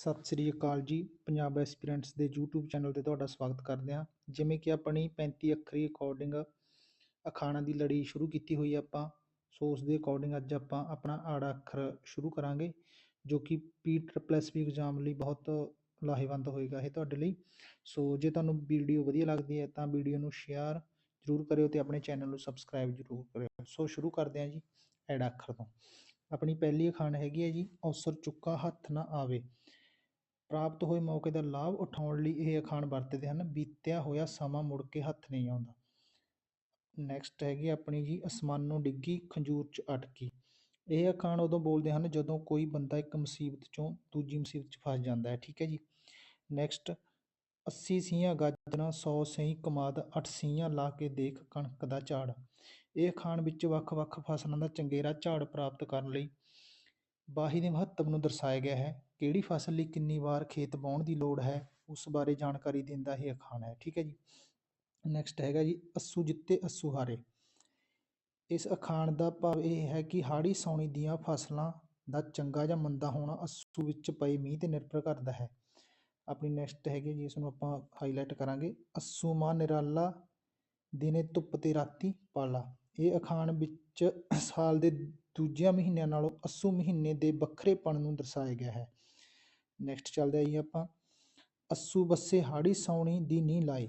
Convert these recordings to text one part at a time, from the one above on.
ਸਤਿ ਸ੍ਰੀ ਅਕਾਲ ਜੀ। ਪੰਜਾਬ ਐਸਪੀਰੈਂਟਸ ਦੇ YouTube channel ਤੇ ਤੁਹਾਡਾ ਸਵਾਗਤ ਕਰਦੇ ਹਾਂ। ਜਿਵੇਂ ਕਿ ਆਪਣੀ 35 ਅੱਖਰੀ ਅਕੋਰਡਿੰਗ ਅਖਾਣਾਂ ਦੀ ਲੜੀ ਸ਼ੁਰੂ ਕੀਤੀ ਹੋਈ ਆਪਾਂ, ਸੋ ਉਸ ਦੇ ਅਕੋਰਡਿੰਗ ਅੱਜ ਆਪਾਂ ਆਪਣਾ ਆੜਾ ਅੱਖਰ ਸ਼ੁਰੂ ਕਰਾਂਗੇ, ਜੋ ਕਿ P triple S P exam ਲਈ ਬਹੁਤ ਲਾਹੇਵੰਦ ਹੋਏਗਾ ਇਹ ਤੁਹਾਡੇ ਲਈ। ਸੋ ਜੇ ਤੁਹਾਨੂੰ ਵੀਡੀਓ ਵਧੀਆ ਲੱਗਦੀ ਹੈ ਤਾਂ ਵੀਡੀਓ ਨੂੰ ਸ਼ੇਅਰ ਜ਼ਰੂਰ ਕਰਿਓ ਤੇ ਆਪਣੇ ਚੈਨਲ ਨੂੰ ਸਬਸਕ੍ਰਾਈਬ ਜ਼ਰੂਰ ਕਰਿਓ। ਸੋ ਸ਼ੁਰੂ ਕਰਦੇ ਹਾਂ ਜੀ ਐੜਾ ਅੱਖਰ ਤੋਂ। ਆਪਣੀ ਪਹਿਲੀ ਅਖਾਣ ਹੈਗੀ ਹੈ ਜੀ, ਔਸਰ ਚੁੱਕਾ ਹੱਥ ਨਾ ਆਵੇ। ਪ੍ਰਾਪਤ ਹੋਏ ਮੌਕੇ ਦਾ ਲਾਭ ਉਠਾਉਣ ਲਈ ਇਹ ਅਖਾਣ ਵਰਤਦੇ ਹਨ। ਬੀਤਿਆ ਹੋਇਆ ਸਮਾਂ ਮੁੜ ਕੇ ਹੱਥ ਨਹੀਂ ਆਉਂਦਾ। ਨੈਕਸਟ ਹੈਗੀ ਆਪਣੀ ਜੀ ਅਸਮਾਨੋਂ ਡਿੱਗੀ ਖੰਜੂਰ 'ਚ ਅਟਕੀ। ਇਹ ਅਖਾਣ ਉਦੋਂ ਬੋਲਦੇ ਹਨ ਜਦੋਂ ਕੋਈ ਬੰਦਾ ਇੱਕ ਮੁਸੀਬਤ 'ਚੋਂ ਦੂਜੀ ਮੁਸੀਬਤ 'ਚ ਫਸ ਜਾਂਦਾ ਹੈ। ਠੀਕ ਹੈ ਜੀ। ਨੈਕਸਟ 80 ਸੀਆਂ ਗਾਜਰਾਂ 100 ਸਹੀ ਕਮਾਦ 8 ਸੀਆਂ ਲਾ ਕੇ ਦੇਖ ਕਣਕ ਦਾ ਝਾੜ। ਇਹ ਅਖਾਣ ਵਿੱਚ ਵੱਖ-ਵੱਖ ਫਸਲਾਂ ਦਾ ਚੰਗੇਰਾ ਝਾੜ ਪ੍ਰਾਪਤ ਕਰਨ ਲਈ ਵਾਹੀ ਦੇ ਮਹੱਤਵ ਨੂੰ ਦਰਸਾਇਆ ਗਿਆ ਹੈ। ਕਿਹੜੀ ਫਸਲ ਲਈ ਕਿੰਨੀ ਵਾਰ ਖੇਤ ਵਾਹੁਣ ਦੀ ਲੋੜ ਹੈ, ਉਸ ਬਾਰੇ ਜਾਣਕਾਰੀ ਦਿੰਦਾ ਇਹ ਅਖਾਣ ਹੈ, ਠੀਕ ਹੈ ਜੀ। ਨੈਕਸਟ ਹੈਗਾ ਜੀ, ਅੱਸੂ ਜਿੱਤੇ ਅੱਸੂ ਹਾਰੇ। ਇਸ ਅਖਾਣ ਦਾ ਭਾਵ ਇਹ ਹੈ ਕਿ ਹਾੜੀ ਸੌਣੀ ਦੀਆਂ ਫਸਲਾਂ ਦਾ ਚੰਗਾ ਜਾਂ ਮੰਦਾ ਹੋਣਾ ਅੱਸੂ ਵਿੱਚ ਪਏ ਮੀਂਹ ਤੇ ਨਿਰਭਰ ਕਰਦਾ ਹੈ। ਆਪਣੀ ਨੈਕਸਟ ਹੈਗੀ ਜੀ ਇਸ ਨੂੰ ਆਪਾਂ ਹਾਈਲਾਈਟ ਕਰਾਂਗੇ। ਅੱਸੂ ਮਾਂ ਨਿਰਾਲਾ, ਦਿਨੇ ਧੁੱਪ ਤੇ ਰਾਤੀ ਪਾਲਾ। ਇਹ ਅਖਾਣ ਵਿੱਚ ਸਾਲ ਦੇ ਦੂਜਿਆਂ ਮਹੀਨਿਆਂ ਨਾਲੋਂ ਅੱਸੂ ਮਹੀਨੇ ਦੇ ਵੱਖਰੇਪਣ ਨੂੰ ਦਰਸਾਇਆ ਗਿਆ ਹੈ। ਨੈਕਸਟ ਚੱਲਦੇ ਆਈਏ ਆਪਾਂ। ਅੱਸੂ ਬੱਸੇ ਹਾੜੀ ਸੌਣੀ ਦੀ ਨੀ ਲਾਏ।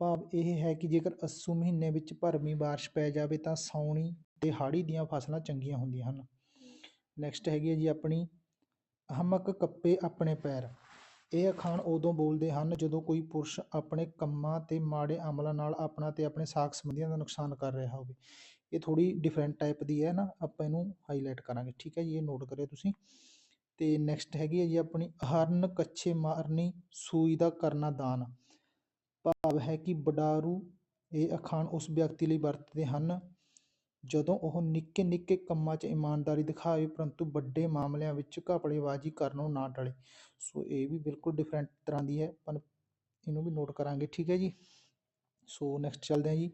ਭਾਵ ਇਹ ਹੈ ਕਿ ਜੇਕਰ ਅੱਸੂ ਮਹੀਨੇ ਵਿੱਚ ਭਰਮੀ ਬਾਰਿਸ਼ ਪੈ ਜਾਵੇ ਤਾਂ ਸੌਣੀ ਤੇ ਹਾੜੀ ਦੀਆਂ ਫਸਲਾਂ ਚੰਗੀਆਂ ਹੁੰਦੀਆਂ ਹਨ। ਨੈਕਸਟ ਹੈਗੀ ਹੈ ਜੀ ਆਪਣੀ ਹਮਕ ਕੱਪੇ ਆਪਣੇ ਪੈਰ। ਇਹ ਅਖਾਣ ਉਦੋਂ ਬੋਲਦੇ ਹਨ ਜਦੋਂ ਕੋਈ ਪੁਰਸ਼ ਆਪਣੇ ਕੰਮਾਂ ਤੇ ਮਾੜੇ ਅਮਲਾਂ ਨਾਲ ਆਪਣਾ ਤੇ ਆਪਣੇ ਸਾਕ ਸੰਬੰਧੀਆਂ ਦਾ ਨੁਕਸਾਨ ਕਰ ਰਿਹਾ ਹੋਵੇ। ਇਹ ਥੋੜੀ ਡਿਫਰੈਂਟ ਟਾਈਪ ਦੀ ਹੈ ਨਾ, ਆਪਾਂ ਇਹਨੂੰ ਹਾਈਲਾਈਟ ਕਰਾਂਗੇ, ਠੀਕ ਹੈ ਜੀ, ਇਹ ਨੋਟ ਕਰਿਓ ਤੁਸੀਂ। ਤੇ ਨੈਕਸਟ ਹੈਗੀ ਹੈ ਜੀ ਆਪਣੀ ਹਰਨ ਕੱਛੇ ਮਾਰਨੀ, ਸੂਈ ਦਾ ਕਰਨਾ ਦਾਨ। ਭਾਵ ਹੈ ਕਿ ਬਡਾਰੂ ਇਹ ਅਖਾਣ ਉਸ ਵਿਅਕਤੀ ਲਈ ਵਰਤਦੇ ਹਨ, ਜਦੋਂ ਉਹ ਨਿੱਕੇ ਨਿੱਕੇ ਕੰਮਾਂ 'ਚ ਇਮਾਨਦਾਰੀ ਦਿਖਾਵੇ, ਪਰੰਤੂ ਵੱਡੇ ਮਾਮਲਿਆਂ ਵਿੱਚ ਘਪਲੇਬਾਜ਼ੀ ਕਰਨੋਂ ਨਾ ਟਲੇ। ਸੋ ਇਹ ਵੀ ਬਿਲਕੁਲ ਡਿਫਰੈਂਟ ਤਰ੍ਹਾਂ ਦੀ ਹੈ ਪਰ ਇਹਨੂੰ ਵੀ ਨੋਟ ਕਰਾਂਗੇ, ਠੀਕ ਹੈ ਜੀ। ਸੋ ਨੈਕਸਟ ਚੱਲਦੇ ਹਾਂ ਜੀ।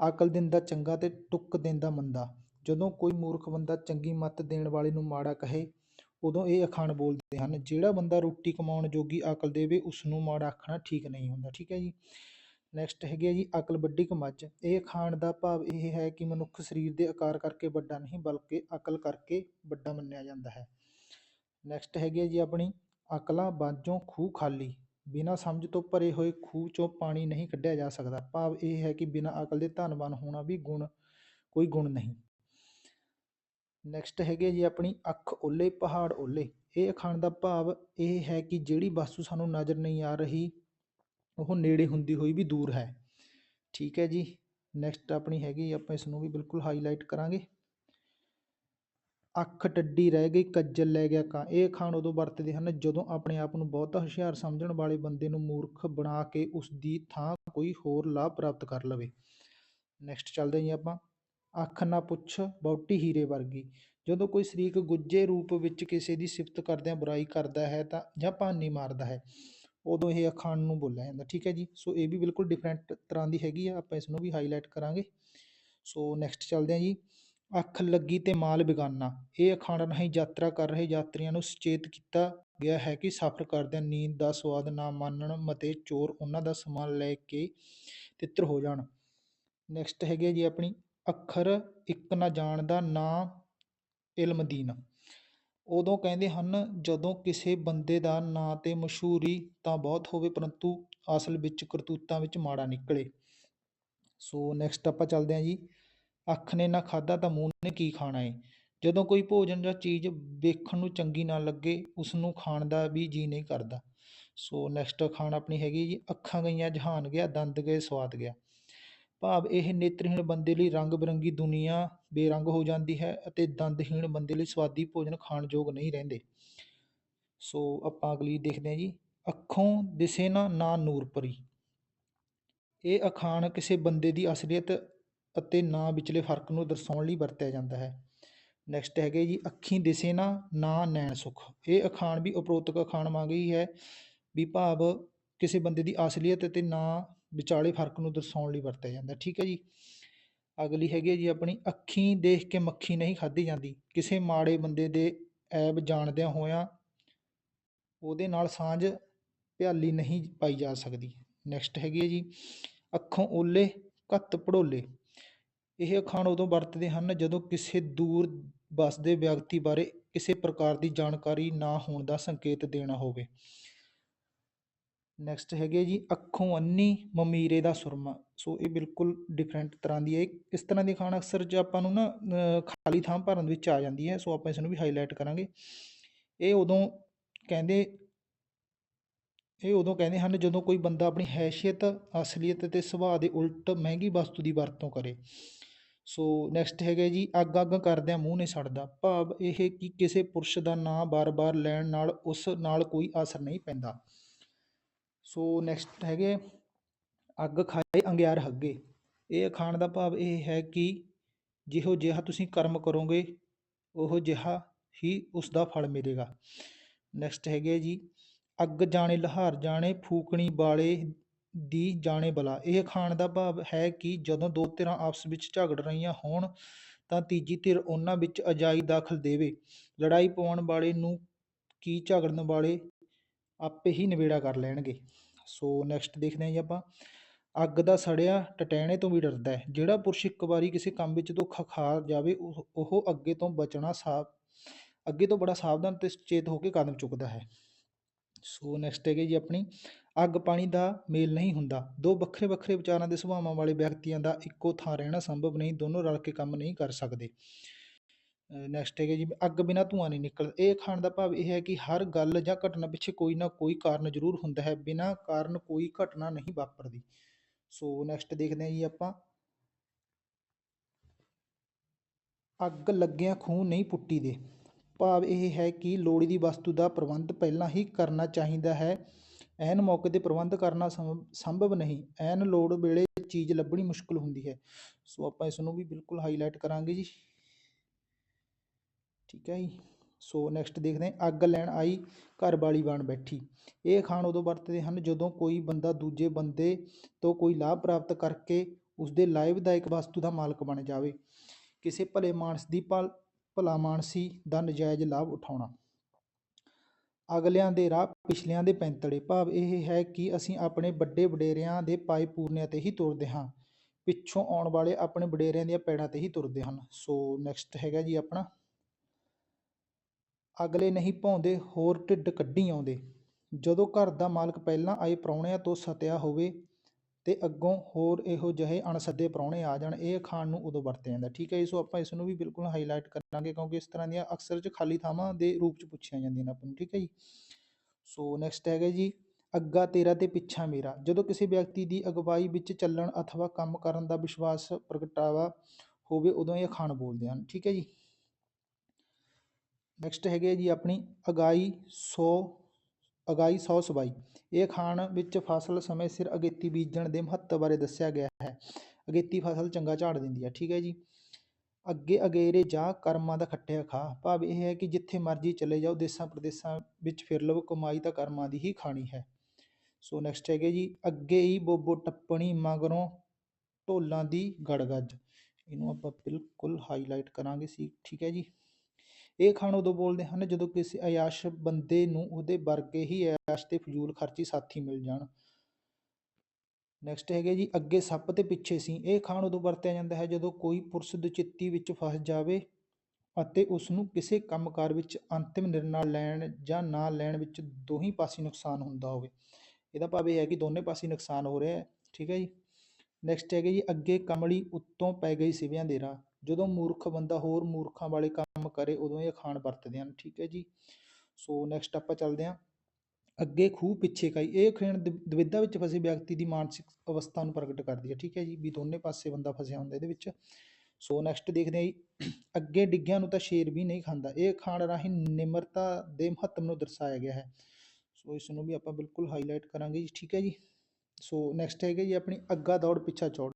ਅਕਲ ਦਿੰਦਾ ਚੰਗਾ ਤੇ ਟੁੱਕ ਦਿੰਦਾ ਮੰਦਾ। ਜਦੋਂ ਕੋਈ ਮੂਰਖ ਬੰਦਾ ਚੰਗੀ ਮੱਤ ਦੇਣ ਵਾਲੇ ਨੂੰ ਮਾੜਾ ਕਹੇ, ਉਦੋਂ ਇਹ ਅਖਾਣ ਬੋਲਦੇ ਹਨ, ਜਿਹੜਾ ਬੰਦਾ ਰੋਟੀ ਕਮਾਉਣ ਜੋਗੀ ਅਕਲ ਦੇਵੇ ਉਸ ਨੂੰ ਮਾੜਾ ਆਖਣਾ ਠੀਕ ਨਹੀਂ ਹੁੰਦਾ। ਠੀਕ ਹੈ ਜੀ। ਨੈਕਸਟ ਹੈਗੇ ਜੀ ਅਕਲ ਵੱਡੀ ਕੁ ਇਹ ਅਖਾਣ ਦਾ ਭਾਵ ਇਹ ਹੈ ਕਿ ਮਨੁੱਖ ਸਰੀਰ ਦੇ ਆਕਾਰ ਕਰਕੇ ਵੱਡਾ ਨਹੀਂ, ਬਲਕਿ ਅਕਲ ਕਰਕੇ ਵੱਡਾ ਮੰਨਿਆ ਜਾਂਦਾ ਹੈ। ਨੈਕਸਟ ਹੈਗੀ ਜੀ ਆਪਣੀ ਅਕਲਾਂ ਬਾਝੋਂ ਖੂਹ ਖਾਲੀ। ਬਿਨਾਂ ਸਮਝ ਤੋਂ ਭਰੇ ਹੋਏ ਖੂਹ ਚੋਂ ਪਾਣੀ ਨਹੀਂ ਕੱਢਿਆ ਜਾ ਸਕਦਾ। ਭਾਵ ਇਹ ਹੈ ਕਿ ਬਿਨਾਂ ਅਕਲ ਦੇ ਧਨਵਾਨ ਹੋਣਾ ਵੀ ਗੁਣ, ਕੋਈ ਗੁਣ ਨਹੀਂ। ਨੈਕਸਟ ਹੈਗੇ ਜੀ ਆਪਣੀ ਅੱਖ ਓਲੇ, ਪਹਾੜ ਓਲੇ। ਇਹ ਅਖਾਣ ਦਾ ਭਾਵ ਇਹ ਹੈ ਕਿ ਜਿਹੜੀ ਵਸਤੂ ਸਾਨੂੰ ਨਜ਼ਰ ਨਹੀਂ ਆ ਰਹੀ, ਉਹ ਨੇੜੇ ਹੁੰਦੀ ਹੋਈ ਵੀ ਦੂਰ ਹੈ। ਠੀਕ ਹੈ ਜੀ। ਨੈਕਸਟ ਆਪਣੀ ਹੈਗੀ ਆਪਾਂ ਇਸ ਨੂੰ ਵੀ ਬਿਲਕੁਲ ਹਾਈਲਾਈਟ ਕਰਾਂਗੇ। ਅੱਖ ਟੱਡੀ ਰਹਿ ਗਈ, ਕੱਜਲ ਲੈ ਗਿਆ ਕਾਂ। ਇਹ ਅਖਾਣ ਉਦੋਂ ਵਰਤਦੇ ਹਨ ਜਦੋਂ ਆਪਣੇ ਆਪ ਨੂੰ ਬਹੁਤਾ ਹੁਸ਼ਿਆਰ ਸਮਝਣ ਵਾਲੇ ਬੰਦੇ ਨੂੰ ਮੂਰਖ ਬਣਾ ਕੇ ਉਸ ਦੀ ਥਾਂ ਕੋਈ ਹੋਰ ਲਾਭ ਪ੍ਰਾਪਤ ਕਰ ਲਵੇ। ਨੈਕਸਟ ਚੱਲਦੇ ਜੀ ਆਪਾਂ। ਅੱਖ ਨਾ ਪੁੱਛ, ਬੌਟੀ ਹੀਰੇ ਵਰਗੀ। ਜਦੋਂ ਕੋਈ ਸ਼ਰੀਕ ਗੁੱਜੇ ਰੂਪ ਵਿੱਚ ਕਿਸੇ ਦੀ ਸਿਫਤ ਕਰਦਿਆਂ ਬੁਰਾਈ ਕਰਦਾ ਹੈ ਤਾਂ, ਜਾਂ ਭਾਨੀ ਮਾਰਦਾ ਹੈ, ਉਦੋਂ ਇਹ ਅਖਾਣ ਨੂੰ ਬੋਲਿਆ ਜਾਂਦਾ। ਠੀਕ ਹੈ ਜੀ? ਸੋ ਇਹ ਵੀ ਬਿਲਕੁਲ ਡਿਫਰੈਂਟ ਤਰ੍ਹਾਂ ਦੀ ਹੈਗੀ ਆ। ਆਪਾਂ ਇਸ ਨੂੰ ਵੀ ਹਾਈਲਾਈਟ ਕਰਾਂਗੇ। ਸੋ ਨੈਕਸਟ ਚੱਲਦੇ ਹਾਂ ਜੀ। ਅੱਖ ਲੱਗੀ ਤੇ ਮਾਲ ਬਿਗਾਨਾ। ਇਹ ਅਖਾਣ ਰਾਹੀਂ ਯਾਤਰਾ ਕਰ ਰਹੇ ਯਾਤਰੀਆਂ ਨੂੰ ਸੁਚੇਤ ਕੀਤਾ ਗਿਆ ਹੈ ਕਿ ਸਫ਼ਰ ਕਰਦਿਆਂ ਨੀਂਦ ਦਾ ਸਵਾਦ ਨਾ ਮਾਣਨ ਮਤੇ ਚੋਰ ਉਹਨਾਂ ਦਾ ਸਮਾਨ ਲੈ ਕੇ ਤਿੱਤਰ ਹੋ ਜਾਣ। ਨੈਕਸਟ ਹੈਗੇ ਜੀ ਆਪਣੀ ਅੱਖਰ ਇੱਕ ਨਾ ਜਾਣਦਾ ਨਾ ਇਲਮ ਦੀਨ। ਉਦੋਂ ਕਹਿੰਦੇ ਹਨ, ਜਦੋਂ ਕਿਸੇ ਬੰਦੇ ਦਾ ਨਾਂ ਤੇ ਮਸ਼ਹੂਰੀ ਤਾਂ ਬਹੁਤ ਹੋਵੇ, ਪਰੰਤੂ ਅਸਲ ਵਿੱਚ ਕਰਤੂਤਾਂ ਵਿੱਚ ਮਾੜਾ ਨਿਕਲੇ। ਸੋ ਨੈਕਸਟ ਆਪਾਂ ਚੱਲਦੇ ਹਾਂ ਜੀ। ਅੱਖ ਨੇ ਨਾ ਖਾਧਾ ਤਾਂ ਮੂੰਹ ਨੇ ਕੀ ਖਾਣਾ ਏ। ਜਦੋਂ ਕੋਈ ਭੋਜਨ ਜਾਂ ਚੀਜ਼ ਵੇਖਣ ਨੂੰ ਚੰਗੀ ਨਾ ਲੱਗੇ ਉਸ ਨੂੰ ਖਾਣ ਦਾ ਵੀ ਜੀ ਨਹੀਂ ਕਰਦਾ। ਸੋ ਨੈਕਸਟ ਖਾਣ ਆਪਣੀ ਹੈਗੀ ਜੀ, ਅੱਖਾਂ ਗਈਆਂ, ਜਹਾਨ ਗਿਆ, ਦੰਦ ਗਏ, ਸਵਾਦ ਗਿਆ। ਭਾਵ ਇਹ ਨੇਤਰਹੀਣ ਬੰਦੇ ਲਈ ਰੰਗ ਬਿਰੰਗੀ ਦੁਨੀਆ ਬੇਰੰਗ ਹੋ ਜਾਂਦੀ ਹੈ ਅਤੇ ਦੰਦਹੀਣ ਬੰਦੇ ਲਈ ਸਵਾਦੀ ਭੋਜਨ ਖਾਣ ਯੋਗ ਨਹੀਂ ਰਹਿੰਦੇ। ਸੋ ਆਪਾਂ ਅਗਲੀ ਦੇਖਦੇ ਹਾਂ ਜੀ, ਅੱਖੋਂ ਦਿਸੇ ਨਾ ਨਾ ਨੂਰ ਪਰੀ। ਇਹ ਅਖਾਣ ਕਿਸੇ ਬੰਦੇ ਦੀ ਅਸਲੀਅਤ ਅਤੇ ਨਾ ਵਿਚਲੇ ਫ਼ਰਕ ਨੂੰ ਦਰਸਾਉਣ ਲਈ ਵਰਤਿਆ ਜਾਂਦਾ ਹੈ। ਨੈਕਸਟ ਹੈਗੇ ਜੀ, ਅੱਖੀਂ ਦਿਸੇ ਨਾ ਨਾ ਨੈਣ ਸੁਖ। ਇਹ ਅਖਾਣ ਵੀ ਉਪਰੋਕਤ ਅਖਾਣ ਵਾਂਗ ਹੀ ਹੈ ਵੀ ਭਾਵ ਕਿਸੇ ਬੰਦੇ ਦੀ ਅਸਲੀਅਤ ਅਤੇ ਨਾ ਵਿਚਾਲੇ ਫ਼ਰਕ ਨੂੰ ਦਰਸਾਉਣ ਲਈ ਵਰਤਿਆ ਜਾਂਦਾ। ਠੀਕ ਹੈ ਜੀ? ਅਗਲੀ ਹੈਗੀ ਹੈ ਜੀ ਆਪਣੀ, ਅੱਖੀਂ ਦੇਖ ਕੇ ਮੱਖੀ ਨਹੀਂ ਖਾਧੀ ਜਾਂਦੀ। ਕਿਸੇ ਮਾੜੇ ਬੰਦੇ ਦੇ ਐਬ ਜਾਣਦਿਆਂ ਹੋਇਆਂ ਉਹਦੇ ਨਾਲ ਸਾਂਝ ਭਿਆਲੀ ਨਹੀਂ ਪਾਈ ਜਾ ਸਕਦੀ। ਨੈਕਸਟ ਹੈਗੀ ਹੈ ਜੀ, ਅੱਖੋਂ ਓਲੇ, ਘੱਤ ਪੜੋਲੇ। ਇਹ ਅਖਾਣ ਉਦੋਂ ਵਰਤਦੇ ਹਨ ਜਦੋਂ ਕਿਸੇ ਦੂਰ ਵਸਦੇ ਵਿਅਕਤੀ ਬਾਰੇ ਕਿਸੇ ਪ੍ਰਕਾਰ ਦੀ ਜਾਣਕਾਰੀ ਨਾ ਹੋਣ ਦਾ ਸੰਕੇਤ ਦੇਣਾ ਹੋਵੇ। ਨੈਕਸਟ ਹੈਗੇ ਜੀ, ਅੱਖੋਂ ਅੰਨੀ ਮਮੀਰੇ ਦਾ ਸੁਰਮਾ। ਸੋ ਇਹ ਬਿਲਕੁਲ ਡਿਫਰੈਂਟ ਤਰ੍ਹਾਂ ਦੀ ਹੈ। ਇਹ- ਇਸ ਤਰ੍ਹਾਂ ਦੀ ਖਾਣ ਅਕਸਰ ਜੇ ਆਪਾਂ ਨੂੰ ਨਾ ਖਾਲੀ ਥਾਂ ਭਰਨ ਵਿੱਚ ਆ ਜਾਂਦੀ ਹੈ। ਸੋ ਆਪਾਂ ਇਸ ਨੂੰ ਵੀ ਹਾਈਲਾਈਟ ਕਰਾਂਗੇ। ਇਹ ਉਦੋਂ ਕਹਿੰਦੇ, ਇਹ ਉਦੋਂ ਕਹਿੰਦੇ ਹਨ ਜਦੋਂ ਕੋਈ ਬੰਦਾ ਆਪਣੀ ਹੈਸੀਅਤ, ਅਸਲੀਅਤ ਅਤੇ ਸੁਭਾਅ ਦੇ ਉਲਟ ਮਹਿੰਗੀ ਵਸਤੂ ਦੀ ਵਰਤੋਂ ਕਰੇ। ਸੋ ਨੈਕਸਟ ਹੈਗਾ ਜੀ, ਅੱਗ ਅੱਗ ਕਰਦਿਆਂ ਮੂੰਹ ਨੇ ਸੜਦਾ। ਭਾਵ ਇਹ ਕਿ ਕਿਸੇ ਪੁਰਸ਼ ਦਾ ਨਾਂ ਬਾਰ-ਬਾਰ ਲੈਣ ਨਾਲ ਉਸ ਨਾਲ ਕੋਈ ਅਸਰ ਨਹੀਂ ਪੈਂਦਾ। ਸੋ ਨੈਕਸਟ ਹੈਗੇ, ਅੱਗ ਖਾਏ ਅੰਗਿਆਰ ਹੱਗੇ। ਇਹ ਅਖਾਣ ਦਾ ਭਾਵ ਇਹ ਹੈ ਕਿ ਜਿਹੋ ਜਿਹਾ ਤੁਸੀਂ ਕਰਮ ਕਰੋਗੇ, ਉਹ ਜਿਹਾ ਹੀ ਉਸ ਦਾ ਫਲ ਮਿਲੇਗਾ। ਨੈਕਸਟ ਹੈਗੇ ਜੀ, ਅੱਗ ਜਾਣੇ, ਲਹਾਰ ਜਾਣੇ, ਫੂਕਣੀ ਵਾਲੇ ਦੀ ਜਾਣੇ ਬਲਾ। ਇਹ ਅਖਾਣ ਦਾ ਭਾਵ ਹੈ ਕਿ ਜਦੋਂ ਦੋ ਧਿਰਾਂ ਆਪਸ ਵਿੱਚ ਝਗੜ ਰਹੀਆਂ ਹੋਣ, ਤਾਂ ਤੀਜੀ ਧਿਰ ਉਹਨਾਂ ਵਿੱਚ ਅਜਾਈ ਦਾਖਲ ਦੇਵੇ। ਲੜਾਈ ਪਾਉਣ ਵਾਲੇ ਨੂੰ ਕੀ ਝਗੜਨ ਵਾਲੇ ਆਪੇ ਹੀ ਨਿਬੇੜਾ ਕਰ ਲੈਣਗੇ। ਸੋ ਨੈਕਸਟ ਦੇਖਦੇ ਹਾਂ ਜੀ ਆਪਾਂ। ਅੱਗ ਦਾ ਸੜਿਆ ਟਟੈਣੇ ਤੋਂ ਵੀ ਡਰਦਾ ਹੈ। ਜਿਹੜਾ ਪੁਰਸ਼ ਇੱਕ ਵਾਰੀ ਕਿਸੇ ਕੰਮ ਵਿੱਚ ਧੋਖਾ ਖਾ ਜਾਵੇ, ਉਹ ਅੱਗੇ ਤੋਂ ਬਚਣਾ ਸਾਵ ਅੱਗੇ ਤੋਂ ਬੜਾ ਸਾਵਧਾਨ ਤੇ ਸੁਚੇਤ ਹੋ ਕੇ ਕਦਮ ਚੁੱਕਦਾ ਹੈ। ਸੋ ਨੈਕਸਟ ਹੈਗੇ ਜੀ ਆਪਣੀ ਅੱਗ ਪਾਣੀ ਦਾ ਮੇਲ ਨਹੀਂ ਹੁੰਦਾ। ਦੋ ਵੱਖਰੇ ਵੱਖਰੇ ਵਿਚਾਰਾਂ ਦੇ ਸੁਭਾਵਾਂ ਵਾਲੇ ਵਿਅਕਤੀਆਂ ਦਾ ਇੱਕੋ ਥਾਂ ਰਹਿਣਾ ਸੰਭਵ ਨਹੀਂ, ਦੋਨੋਂ ਰਲ ਕੇ ਕੰਮ ਨਹੀਂ ਕਰ ਸਕਦੇ। ਨੈਕਸਟ ਹੈਗੇ ਜੀ, ਅੱਗ ਬਿਨਾਂ ਧੂੰਆਂ ਨਹੀਂ ਨਿਕਲ ਇਹ ਖਾਣ ਦਾ ਭਾਵ ਇਹ ਹੈ ਕਿ ਹਰ ਗੱਲ ਜਾਂ ਘਟਨਾ ਪਿੱਛੇ ਕੋਈ ਨਾ ਕੋਈ ਕਾਰਨ ਜ਼ਰੂਰ ਹੁੰਦਾ ਹੈ, ਬਿਨਾਂ ਕਾਰਨ ਕੋਈ ਘਟਨਾ ਨਹੀਂ ਵਾਪਰਦੀ। ਸੋ ਨੈਕਸਟ ਦੇਖਦੇ ਹਾਂ ਜੀ ਆਪਾਂ। ਅੱਗ ਲੱਗਿਆਂ ਖੂਹ ਨਹੀਂ ਪੁੱਟੀ ਦੇ ਭਾਵ ਇਹ ਹੈ ਕਿ ਲੋੜੀ ਦੀ ਵਸਤੂ ਦਾ ਪ੍ਰਬੰਧ ਪਹਿਲਾਂ ਹੀ ਕਰਨਾ ਚਾਹੀਦਾ ਹੈ। ਐਨ ਮੌਕੇ ਤੇ ਪ੍ਰਬੰਧ ਕਰਨਾ ਸੰਭ- ਸੰਭਵ ਨਹੀਂ। ਐਨ ਲੋੜ ਵੇਲੇ ਚੀਜ਼ ਲੱਭਣੀ ਮੁਸ਼ਕਲ ਹੁੰਦੀ ਹੈ। ਸੋ ਆਪਾਂ ਇਸ ਨੂੰ ਵੀ ਬਿਲਕੁਲ ਹਾਈਲਾਈਟ ਕਰਾਂਗੇ ਜੀ। ਠੀਕ ਹੈ ਜੀ। ਸੋ ਨੈਕਸਟ ਦੇਖਦੇ ਹਾਂ। ਅੱਗ ਲੈਣ ਆਈ, ਘਰ ਵਾਲੀ ਬਣ ਬੈਠੀ। ਇਹ ਅਖਾਣ ਉਦੋਂ ਵਰਤਦੇ ਹਨ ਜਦੋਂ ਕੋਈ ਬੰਦਾ ਦੂਜੇ ਬੰਦੇ ਤੋਂ ਕੋਈ ਲਾਭ ਪ੍ਰਾਪਤ ਕਰਕੇ ਉਸਦੇ ਲਾਭਦਾਇਕ ਵਸਤੂ ਦਾ ਮਾਲਕ ਬਣ ਜਾਵੇ। ਕਿਸੇ ਭਲੇ ਮਾਨਸ ਦੀ ਭਲ ਭਲਾ ਮਾਨਸੀ ਦਾ ਨਜਾਇਜ਼ ਲਾਭ ਉਠਾਉਣਾ। ਅਗਲਿਆਂ ਦੇ ਰਾਹ, ਪਿਛਲਿਆਂ ਦੇ ਪੈਂਤੜੇ। ਭਾਵ ਇਹ ਹੈ ਕਿ ਅਸੀਂ ਆਪਣੇ ਵੱਡੇ ਵਡੇਰਿਆਂ ਦੇ ਪਾਏ ਪੂਰਨਿਆਂ ਤੇ ਹੀ ਤੁਰਦੇ ਹਾਂ। ਪਿੱਛੋਂ ਆਉਣ ਵਾਲੇ ਆਪਣੇ ਵਡੇਰਿਆਂ ਦੀਆਂ ਪੈੜਾਂ ਤੇ ਹੀ ਤੁਰਦੇ ਹਨ। ਸੋ ਨੈਕਸਟ ਹੈਗਾ ਜੀ ਆਪਣਾ। ਅਗਲੇ ਨਹੀਂ ਭਾਉਂਦੇ ਹੋਰ ਢਿੱਡ ਕੱਢੀ ਆਉਂਦੇ। ਜਦੋਂ ਘਰ ਦਾ ਮਾਲਕ ਪਹਿਲਾਂ ਆਏ ਪ੍ਰਾਹੁਣਿਆਂ ਤੋਂ ਸਤਿਆ ਹੋਵੇ ਅਤੇ ਅੱਗੋਂ ਹੋਰ ਇਹੋ ਜਿਹੇ ਅਣਸੱਦੇ ਪ੍ਰਾਹੁਣੇ ਆ ਜਾਣ, ਇਹ ਅਖਾਣ ਨੂੰ ਉਦੋਂ ਵਰਤਿਆ ਜਾਂਦਾ। ਠੀਕ ਹੈ ਜੀ, ਸੋ ਆਪਾਂ ਇਸ ਨੂੰ ਵੀ ਬਿਲਕੁਲ ਹਾਈਲਾਈਟ ਕਰਾਂਗੇ ਕਿਉਂਕਿ ਇਸ ਤਰ੍ਹਾਂ ਦੀਆਂ ਅਕਸਰ ਚ ਖਾਲੀ ਥਾਵਾਂ ਦੇ ਰੂਪ ਚ ਪੁੱਛੀਆਂ ਜਾਂਦੀਆਂ ਨੇ ਆਪਾਂ ਨੂੰ, ਠੀਕ ਹੈ ਜੀ। ਸੋ ਨੈਕਸਟ ਹੈਗਾ ਜੀ, ਅੱਗਾ ਤੇਰਾ ਤੇ ਪਿੱਛਾ ਮੇਰਾ। ਜਦੋਂ ਕਿਸੇ ਵਿਅਕਤੀ ਦੀ ਅਗਵਾਈ ਵਿੱਚ ਚੱਲਣ ਅਥਵਾ ਕੰਮ ਕਰਨ ਦਾ ਵਿਸ਼ਵਾਸ ਪ੍ਰਗਟਾਵਾ ਹੋਵੇ, ਉਦੋਂ ਇਹ ਅਖਾਣ ਬੋਲਦੇ ਹਨ, ਠੀਕ ਹੈ ਜੀ। ਨੈਕਸਟ ਹੈਗੇ ਆ ਜੀ ਆਪਣੀ ਅਗਾਈ 100 ਅਗਾਈ ਸੌ ਸਬਾਈ। ਇਹ ਖਾਣ ਵਿੱਚ ਫਸਲ ਸਮੇਂ ਸਿਰ ਅਗੇਤੀ ਬੀਜਣ ਦੇ ਮਹੱਤਵ ਬਾਰੇ ਦੱਸਿਆ ਗਿਆ ਹੈ। ਅਗੇਤੀ ਫਸਲ ਚੰਗਾ ਝਾੜ ਦਿੰਦੀ ਹੈ, ਠੀਕ ਹੈ ਜੀ। ਅੱਗੇ ਅਗੇਰੇ ਜਾ ਕਰਮਾਂ ਦਾ ਖੱਟਿਆ ਖਾ। ਭਾਵ ਇਹ ਹੈ ਕਿ ਜਿੱਥੇ ਮਰਜ਼ੀ ਚਲੇ ਜਾਓ, ਦੇਸਾਂ ਪ੍ਰਦੇਸਾਂ ਵਿੱਚ ਫਿਰ ਲਵੋ, ਕਮਾਈ ਤਾਂ ਕਰਮਾਂ ਦੀ ਹੀ ਖਾਣੀ ਹੈ। ਸੋ ਨੈਕਸਟ ਹੈਗੇ ਜੀ, ਅੱਗੇ ਹੀ ਬੋਬੋ ਟੱਪਣੀ ਮਗਰੋਂ ਢੋਲਾਂ ਦੀ ਗੜਗੱਜ। ਇਹਨੂੰ ਆਪਾਂ ਬਿਲਕੁਲ ਹਾਈਲਾਈਟ ਕਰਾਂਗੇ ਸੀ, ਠੀਕ ਹੈ ਜੀ। ਇਹ ਖਾਣ ਉਦੋਂ ਬੋਲਦੇ ਹਨ, ਜਦੋਂ ਕਿਸੇ ਅਯਾਸ਼ ਬੰਦੇ ਨੂੰ ਉਹਦੇ ਵਰਗੇ ਹੀ ਐਸ਼ ਤੇ ਫਜ਼ੂਲ ਖਰਚੀ ਸਾਥੀ ਮਿਲ ਜਾਣ। ਨੈਕਸਟ ਹੈਗੇ ਜੀ, ਅੱਗੇ ਸੱਪ ਤੇ ਪਿੱਛੇ ਸੀ। ਇਹ ਖਾਣ ਉਦੋਂ ਵਰਤਿਆ ਜਾਂਦਾ ਹੈ, ਜਦੋਂ ਕੋਈ ਪੁਰਸ਼ ਦੁਚਿੱਤੀ ਵਿੱਚ ਫਸ ਜਾਵੇ ਅਤੇ ਉਸ ਨੂੰ ਕਿਸੇ ਕੰਮਕਾਰ ਵਿੱਚ ਅੰਤਿਮ ਨਿਰਣਾ ਲੈਣ ਜਾਂ ਨਾ ਲੈਣ ਵਿੱਚ ਦੋਹੀਂ ਪਾਸੇ ਨੁਕਸਾਨ ਹੁੰਦਾ ਹੋਵੇ। ਇਹਦਾ ਭਾਵ ਇਹ ਹੈ ਕਿ ਦੋਨੇ ਪਾਸੇ ਨੁਕਸਾਨ ਹੋ ਰਿਹਾ ਹੈ, ਠੀਕ ਹੈ ਜੀ? ਨੈਕਸਟ ਹੈਗੇ ਜੀ, ਅੱਗੇ ਕਮਲੀ ਉੱਤੋਂ ਪੈ ਗਈ ਸਿਵਿਆਂ ਦੇ ਰਾ ਜਦੋਂ ਮੂਰਖ ਬੰਦਾ ਹੋਰ ਮੂਰਖਾਂ ਵਾਲੇ ਕੰਮ ਕਰੇ, ਉਦੋਂ ਇਹ ਅਖਾਣ ਵਰਤਦੇ ਹਨ, ਠੀਕ ਹੈ ਜੀ। ਸੋ ਨੈਕਸਟ ਆਪਾਂ ਚੱਲਦੇ ਹਾਂ। ਅੱਗੇ ਖੂਹ ਪਿੱਛੇ ਕਾਈ, ਇਹ ਅਖਾਣ ਦੁਵਿਧਾ ਵਿੱਚ ਫਸੇ ਵਿਅਕਤੀ ਦੀ ਮਾਨਸਿਕ ਅਵਸਥਾ ਨੂੰ ਪ੍ਰਗਟ ਕਰਦੀ ਹੈ, ਠੀਕ ਹੈ ਜੀ। ਵੀ ਦੋਨੇ ਪਾਸੇ ਬੰਦਾ ਫਸਿਆ ਹੁੰਦਾ ਇਹਦੇ ਵਿੱਚ। ਸੋ ਨੈਕਸਟ ਦੇਖਦੇ ਹਾਂ ਜੀ। ਅੱਗੇ ਡਿੱਗਿਆਂ ਨੂੰ ਤਾਂ ਸ਼ੇਰ ਵੀ ਨਹੀਂ ਖਾਂਦਾ। ਇਹ ਅਖਾਣ ਰਾਹੀਂ ਨਿਮਰਤਾ ਦੇ ਮਹੱਤਵ ਨੂੰ ਦਰਸਾਇਆ ਗਿਆ ਹੈ। ਸੋ ਇਸ ਨੂੰ ਵੀ ਆਪਾਂ ਬਿਲਕੁਲ ਹਾਈਲਾਈਟ ਕਰਾਂਗੇ ਜੀ, ਠੀਕ ਹੈ ਜੀ। ਸੋ ਨੈਕਸਟ ਹੈਗਾ ਜੀ ਆਪਣੀ ਅੱਗਾ ਦੌੜ, ਪਿੱਛਾ ਚੌੜ।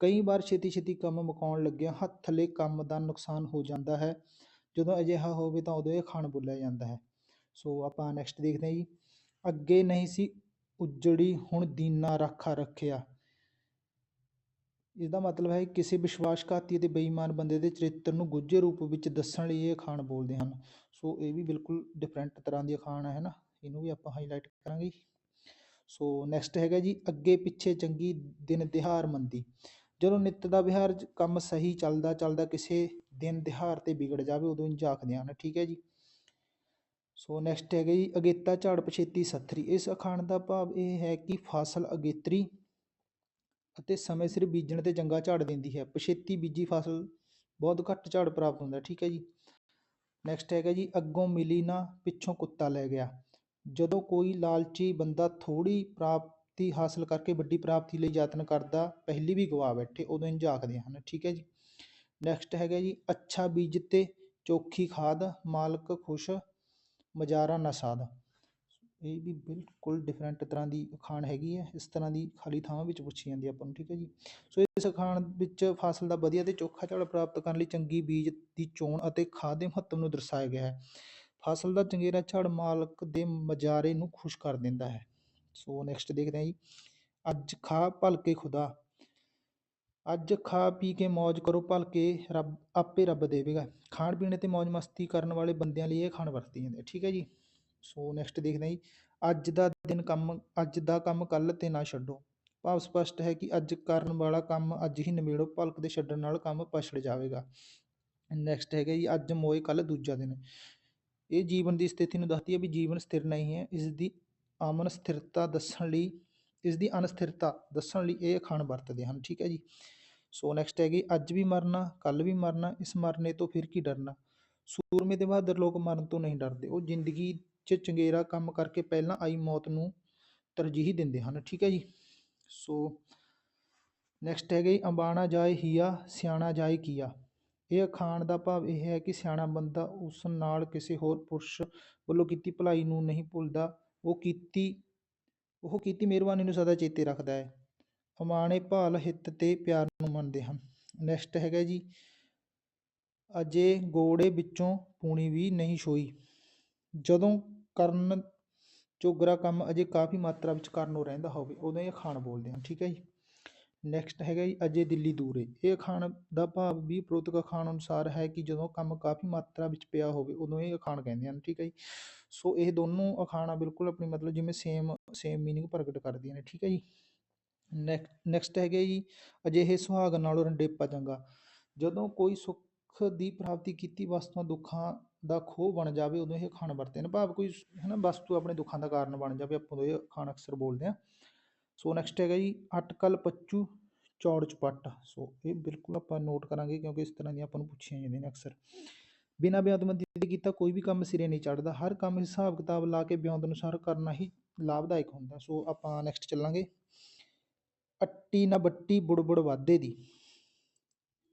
ਕਈ ਵਾਰ ਛੇਤੀ ਛੇਤੀ ਕੰਮ ਮੁਕਾਉਣ ਲੱਗਿਆ ਹੱਥ ਥੱਲੇ ਕੰਮ ਦਾ ਨੁਕਸਾਨ ਹੋ ਜਾਂਦਾ ਹੈ। ਜਦੋਂ ਅਜਿਹਾ ਹੋਵੇ ਤਾਂ ਉਦੋਂ ਇਹ ਖਾਣ ਬੋਲਿਆ ਜਾਂਦਾ ਹੈ। ਸੋ ਆਪਾਂ ਨੈਕਸਟ ਦੇਖਦੇ ਹਾਂ ਜੀ। ਅੱਗੇ ਨਹੀਂ ਸੀ ਉਜੜੀ, ਹੁਣ ਦੀਨਾ ਰੱਖਾ ਰੱਖਿਆ। ਇਸ ਦਾ ਮਤਲਬ ਹੈ ਕਿਸੇ ਵਿਸ਼ਵਾਸਘਾਤੀ ਅਤੇ ਬੇਈਮਾਨ ਬੰਦੇ ਦੇ ਚਰਿੱਤਰ ਨੂੰ ਗੁੱਝੇ ਰੂਪ ਵਿੱਚ ਦੱਸਣ ਲਈ ਇਹ ਅਖਾਣ ਬੋਲਦੇ ਹਨ। ਸੋ ਇਹ ਵੀ ਬਿਲਕੁਲ ਡਿਫਰੈਂਟ ਤਰ੍ਹਾਂ ਦੀ ਅਖਾਣ ਹੈ ਨਾ। ਇਹਨੂੰ ਵੀ ਆਪਾਂ ਹਾਈਲਾਈਟ ਕਰਾਂਗੇ ਸੋ ਨੈਕਸਟ ਹੈਗਾ ਜੀ ਅੱਗੇ ਪਿੱਛੇ ਚੰਗੀ ਦਿਨ ਦਿਹਾੜ ਮੰਦੀ। ਜਦੋਂ ਨਿੱਤ ਦਾ ਵਿਹਾਰ ਕੰਮ ਸਹੀ ਚੱਲਦਾ ਚੱਲਦਾ ਕਿਸੇ ਦਿਨ ਦਿਹਾੜ ਤੇ ਵਿਗੜ ਜਾਵੇ, ਉਦੋਂ ਇੰਝ ਆਖਦੇ ਹਨ। ਠੀਕ ਹੈ ਜੀ। ਸੋ ਨੈਕਸਟ ਹੈਗਾ ਜੀ ਅਗੇਤਾ ਝਾੜ ਪਛੇਤੀ ਸੱਥਰੀ। ਇਸ ਅਖਾਣ ਦਾ ਭਾਵ ਇਹ ਹੈ ਕਿ ਫਸਲ ਅਗੇਤਰੀ ਅਤੇ ਸਮੇਂ ਸਿਰ ਬੀਜਣ ਤੇ ਚੰਗਾ ਝਾੜ ਦਿੰਦੀ ਹੈ। ਪਛੇਤੀ ਬੀਜੀ ਫਸਲ ਬਹੁਤ ਘੱਟ ਝਾੜ ਪ੍ਰਾਪਤ ਹੁੰਦਾ। ਠੀਕ ਹੈ ਜੀ। ਨੈਕਸਟ ਹੈਗਾ ਜੀ ਅੱਗੋਂ ਮਿਲੀ ਨਾ ਪਿੱਛੋਂ ਕੁੱਤਾ ਲੈ ਗਿਆ। ਜਦੋਂ ਕੋਈ ਲਾਲਚੀ ਬੰਦਾ ਥੋੜ੍ਹੀ ਪ੍ਰਾਪਤੀ ਹਾਸਲ ਕਰਕੇ ਵੱਡੀ ਪ੍ਰਾਪਤੀ ਲਈ ਯਤਨ ਕਰਦਾ, ਪਹਿਲੀ ਵੀ ਗਵਾ ਬੈਠੇ, ਉਦੋਂ ਇੰਝ ਆਖਦੇ ਹਨ। ਠੀਕ ਹੈ ਜੀ। ਨੈਕਸਟ ਹੈਗਾ ਜੀ, ਅੱਛਾ ਬੀਜ ਤੇ ਚੋਖੀ ਖਾਦ, ਮਾਲਕ ਖੁਸ਼, ਮਜਾਰਾ ਨਸਾਦ ਇਹ ਵੀ ਬਿਲਕੁਲ ਡਿਫਰੈਂਟ ਤਰ੍ਹਾਂ ਦੀ ਅਖਾਣ ਹੈਗੀ ਹੈ। ਇਸ ਤਰ੍ਹਾਂ ਦੀ ਖਾਲੀ ਥਾਵਾਂ ਵਿੱਚ ਪੁੱਛੀ ਜਾਂਦੀ ਹੈ ਆਪਾਂ ਨੂੰ, ਠੀਕ ਹੈ ਜੀ। ਸੋ ਇਸ ਅਖਾਣ ਵਿੱਚ ਫਸਲ ਦਾ ਵਧੀਆ ਤੇ ਚੋਖਾ ਝਾੜ ਪ੍ਰਾਪਤ ਕਰਨ ਲਈ ਚੰਗੀ ਬੀਜ ਦੀ ਚੋਣ ਅਤੇ ਖਾਦ ਦੇ ਮਹੱਤਵ ਨੂੰ ਦਰਸਾਇਆ ਗਿਆ ਹੈ। ਫਸਲ ਦਾ ਚੰਗੇਰਾ ਝਾੜ ਮਾਲਕ ਦੇ ਮਜਾਰੇ ਨੂੰ ਖੁਸ਼ ਕਰ ਦਿੰਦਾ ਹੈ। ਸੋ ਨੈਕਸਟ ਦੇਖਦੇ ਹਾਂ ਜੀ। ਅੱਜ ਖਾ ਭਲਕੇ ਖੁਦਾ। ਅੱਜ ਖਾ ਪੀ ਕੇ ਮौज ਕਰੋ ਭਲਕੇ ਰੱਬ, ਆਪੇ ਰੱਬ ਦੇਵੇਗਾ। ਖਾਣ ਪੀਣ ਤੇ ਮौज ਮਸਤੀ ਕਰਨ ਵਾਲੇ ਬੰਦਿਆਂ ਲਈ ਇਹ ਖਾਣ ਵਰਤੀ ਜਾਂਦੀ ਹੈ ਠੀਕ ਹੈ ਜੀ? ਸੋ ਨੈਕਸਟ ਦੇਖਦੇ ਹਾਂ ਜੀ। ਅੱਜ ਦਾ ਦਿਨ ਕੰਮ, ਅੱਜ ਦਾ ਕੰਮ ਕੱਲ ਤੇ ਨਾ ਛੱਡੋ। ਭਾਵ ਸਪਸ਼ਟ ਹੈ ਕਿ ਅੱਜ ਕਰਨ ਵਾਲਾ ਕੰਮ ਅੱਜ ਹੀ ਨਿਬੇੜੋ। ਭਲਕ ਦੇ ਛੱਡਣ ਨਾਲ ਕੰਮ ਪਛੜ ਜਾਵੇਗਾ। ਨੈਕਸਟ ਹੈਗਾ ਜੀ, ਅੱਜ ਮੋਏ ਕੱਲ ਦੂਜਾ ਦਿਨ। ਇਹ ਜੀਵਨ ਦੀ ਸਥਿਤੀ ਨੂੰ ਦੱਸਦੀ ਹੈ ਵੀ ਜੀਵਨ ਸਥਿਰ ਨਹੀਂ ਹੈ। ਇਸ ਦੀ ਅਮਨ ਸਥਿਰਤਾ ਦੱਸਣ ਲਈ, ਇਸ ਦੀ ਅਨਸਥਿਰਤਾ ਦੱਸਣ ਲਈ ਇਹ ਅਖਾਣ ਵਰਤਦੇ ਹਨ। ਠੀਕ ਹੈ ਜੀ। ਸੋ ਨੈਕਸਟ ਹੈਗੀ, ਅੱਜ ਵੀ ਮਰਨਾ ਕੱਲ ਵੀ ਮਰਨਾ, ਇਸ ਮਰਨੇ ਤੋਂ ਫਿਰ ਕੀ ਡਰਨਾ? ਸੂਰਮੇ ਤੇ ਬਹਾਦਰ ਲੋਕ ਮਰਨ ਤੋਂ ਨਹੀਂ ਡਰਦੇ। ਉਹ ਜ਼ਿੰਦਗੀ 'ਚ ਚੰਗੇਰਾ ਕੰਮ ਕਰਕੇ ਪਹਿਲਾਂ ਆਈ ਮੌਤ ਨੂੰ ਤਰਜੀਹ ਦਿੰਦੇ ਹਨ। ਠੀਕ ਹੈ ਜੀ। ਸੋ ਨੈਕਸਟ ਹੈਗਾ ਜੀ ਅੰਬਾਣਾ ਜਾਏ ਹੀਆ, ਸਿਆਣਾ ਜਾਏ ਕੀਆ। ਇਹ ਅਖਾਣ ਦਾ ਭਾਵ ਇਹ ਹੈ ਕਿ ਸਿਆਣਾ ਬੰਦਾ ਉਸ ਨਾਲ ਕਿਸੇ ਹੋਰ ਪੁਰਸ਼ ਵੱਲੋਂ ਕੀਤੀ ਭਲਾਈ ਨੂੰ ਨਹੀਂ ਭੁੱਲਦਾ। ਉਹ ਕੀਤੀ ਉਹ ਕੀਤੀ ਮਿਹਰਬਾਨੀ ਨੂੰ ਸਦਾ ਚੇਤੇ ਰੱਖਦਾ ਹੈ। ਅਮਾਣੇ ਭਾਲ ਹਿੱਤ ਤੇ ਪਿਆਰ ਨੂੰ ਮੰਨਦੇ ਹਨ। ਨੈਕਸਟ ਹੈਗਾ ਜੀ, ਅਜੇ ਗੋੜੇ ਵਿੱਚੋਂ ਪੂਣੀ ਵੀ ਨਹੀਂ ਛੋਈ। ਜਦੋਂ ਕਰਨ ਚੋਗਰਾ ਕੰਮ ਅਜੇ ਕਾਫੀ ਮਾਤਰਾ ਵਿੱਚ ਕਰਨ ਨੂੰ ਰਹਿੰਦਾ ਹੋਵੇ, ਉਦੋਂ ਇਹ ਅਖਾਣ ਬੋਲਦੇ ਹਨ ਠੀਕ ਹੈ ਜੀ? ਨੈਕਸਟ ਹੈਗਾ ਜੀ ਅਜੇ ਦਿੱਲੀ ਦੂਰ ਏ ਇਹ ਅਖਾਣ ਦਾ ਭਾਵ ਵੀ ਉਪਰੋਕਤ ਅਖਾਣ ਅਨੁਸਾਰ ਹੈ ਕਿ ਜਦੋਂ ਕੰਮ ਕਾਫੀ ਮਾਤਰਾ ਵਿੱਚ ਪਿਆ ਹੋਵੇ, ਉਦੋਂ ਇਹ ਅਖਾਣ ਕਹਿੰਦੇ ਹਨ, ਠੀਕ ਹੈ ਜੀ? ਸੋ ਇਹ ਦੋਨੋਂ ਅਖਾਣਾਂ ਬਿਲਕੁਲ ਆਪਣੀ ਮਤਲਬ ਜਿਵੇਂ ਸੇਮ ਸੇਮ ਮੀਨਿੰਗ ਪ੍ਰਗਟ ਕਰਦੀਆਂ ਨੇ, ਠੀਕ ਹੈ ਜੀ? ਨੈਕ ਨੈਕਸਟ ਹੈਗੇ ਜੀ ਅਜਿਹੇ ਸੁਹਾਗ ਨਾਲੋਂ ਰੰਡੇਪਾ ਚੰਗਾ। ਜਦੋਂ ਕੋਈ ਸੁੱਖ ਦੀ ਪ੍ਰਾਪਤੀ ਕੀਤੀ ਵਸਤੂਆਂ, ਦੁੱਖਾਂ ਦਾ ਖੋਹ ਬਣ ਜਾਵੇ, ਉਦੋਂ ਇਹ ਖਾਣ ਵਰਤੇ ਨੇ। ਭਾਵ ਕੋਈ ਹੈ ਨਾ ਵਸਤੂ ਆਪਣੇ ਦੁੱਖਾਂ ਦਾ ਕਾਰਨ ਬਣ ਜਾਵੇ, ਆਪਾਂ ਉਦੋਂ ਇਹ ਖਾਣ ਅਕਸਰ ਬੋਲਦੇ ਆ ਸੋ ਨੈਕਸਟ ਹੈਗਾ ਜੀ ਅਟਕਲ ਪੱਚੂ ਚੌੜ ਚਪੱਟ। ਸੋ ਇਹ ਬਿਲਕੁਲ ਆਪਾਂ ਨੋਟ ਕਰਾਂਗੇ ਕਿਉਂਕਿ ਇਸ ਤਰ੍ਹਾਂ ਦੀਆਂ ਆਪਾਂ ਨੂੰ ਪੁੱਛੀਆਂ ਜਾਂਦੀਆਂ ਨੇ ਅਕਸਰ। ਬਿਨਾਂ ਬਿਆਦਮੰਦੀ ਦੇ ਕੀਤਾ ਕੋਈ ਵੀ ਕੰਮ ਸਿਰੇ ਨਹੀਂ ਚੜਦਾ ਹਰ ਕੰਮ ਹਿਸਾਬ ਕਿਤਾਬ ਲਾ ਕੇ ਬਿਆਨ ਅਨੁਸਾਰ ਕਰਨਾ ਹੀ ਲਾਭਦਾਇਕ ਹੁੰਦਾ। ਸੋ ਆਪਾਂ ਨੈਕਸਟ ਚੱਲਾਂਗੇ। ਅੱਟੀ ਨਾ ਬੱਟੀ ਬੁੜਬੁੜ ਵਾਧੇ ਦੀ।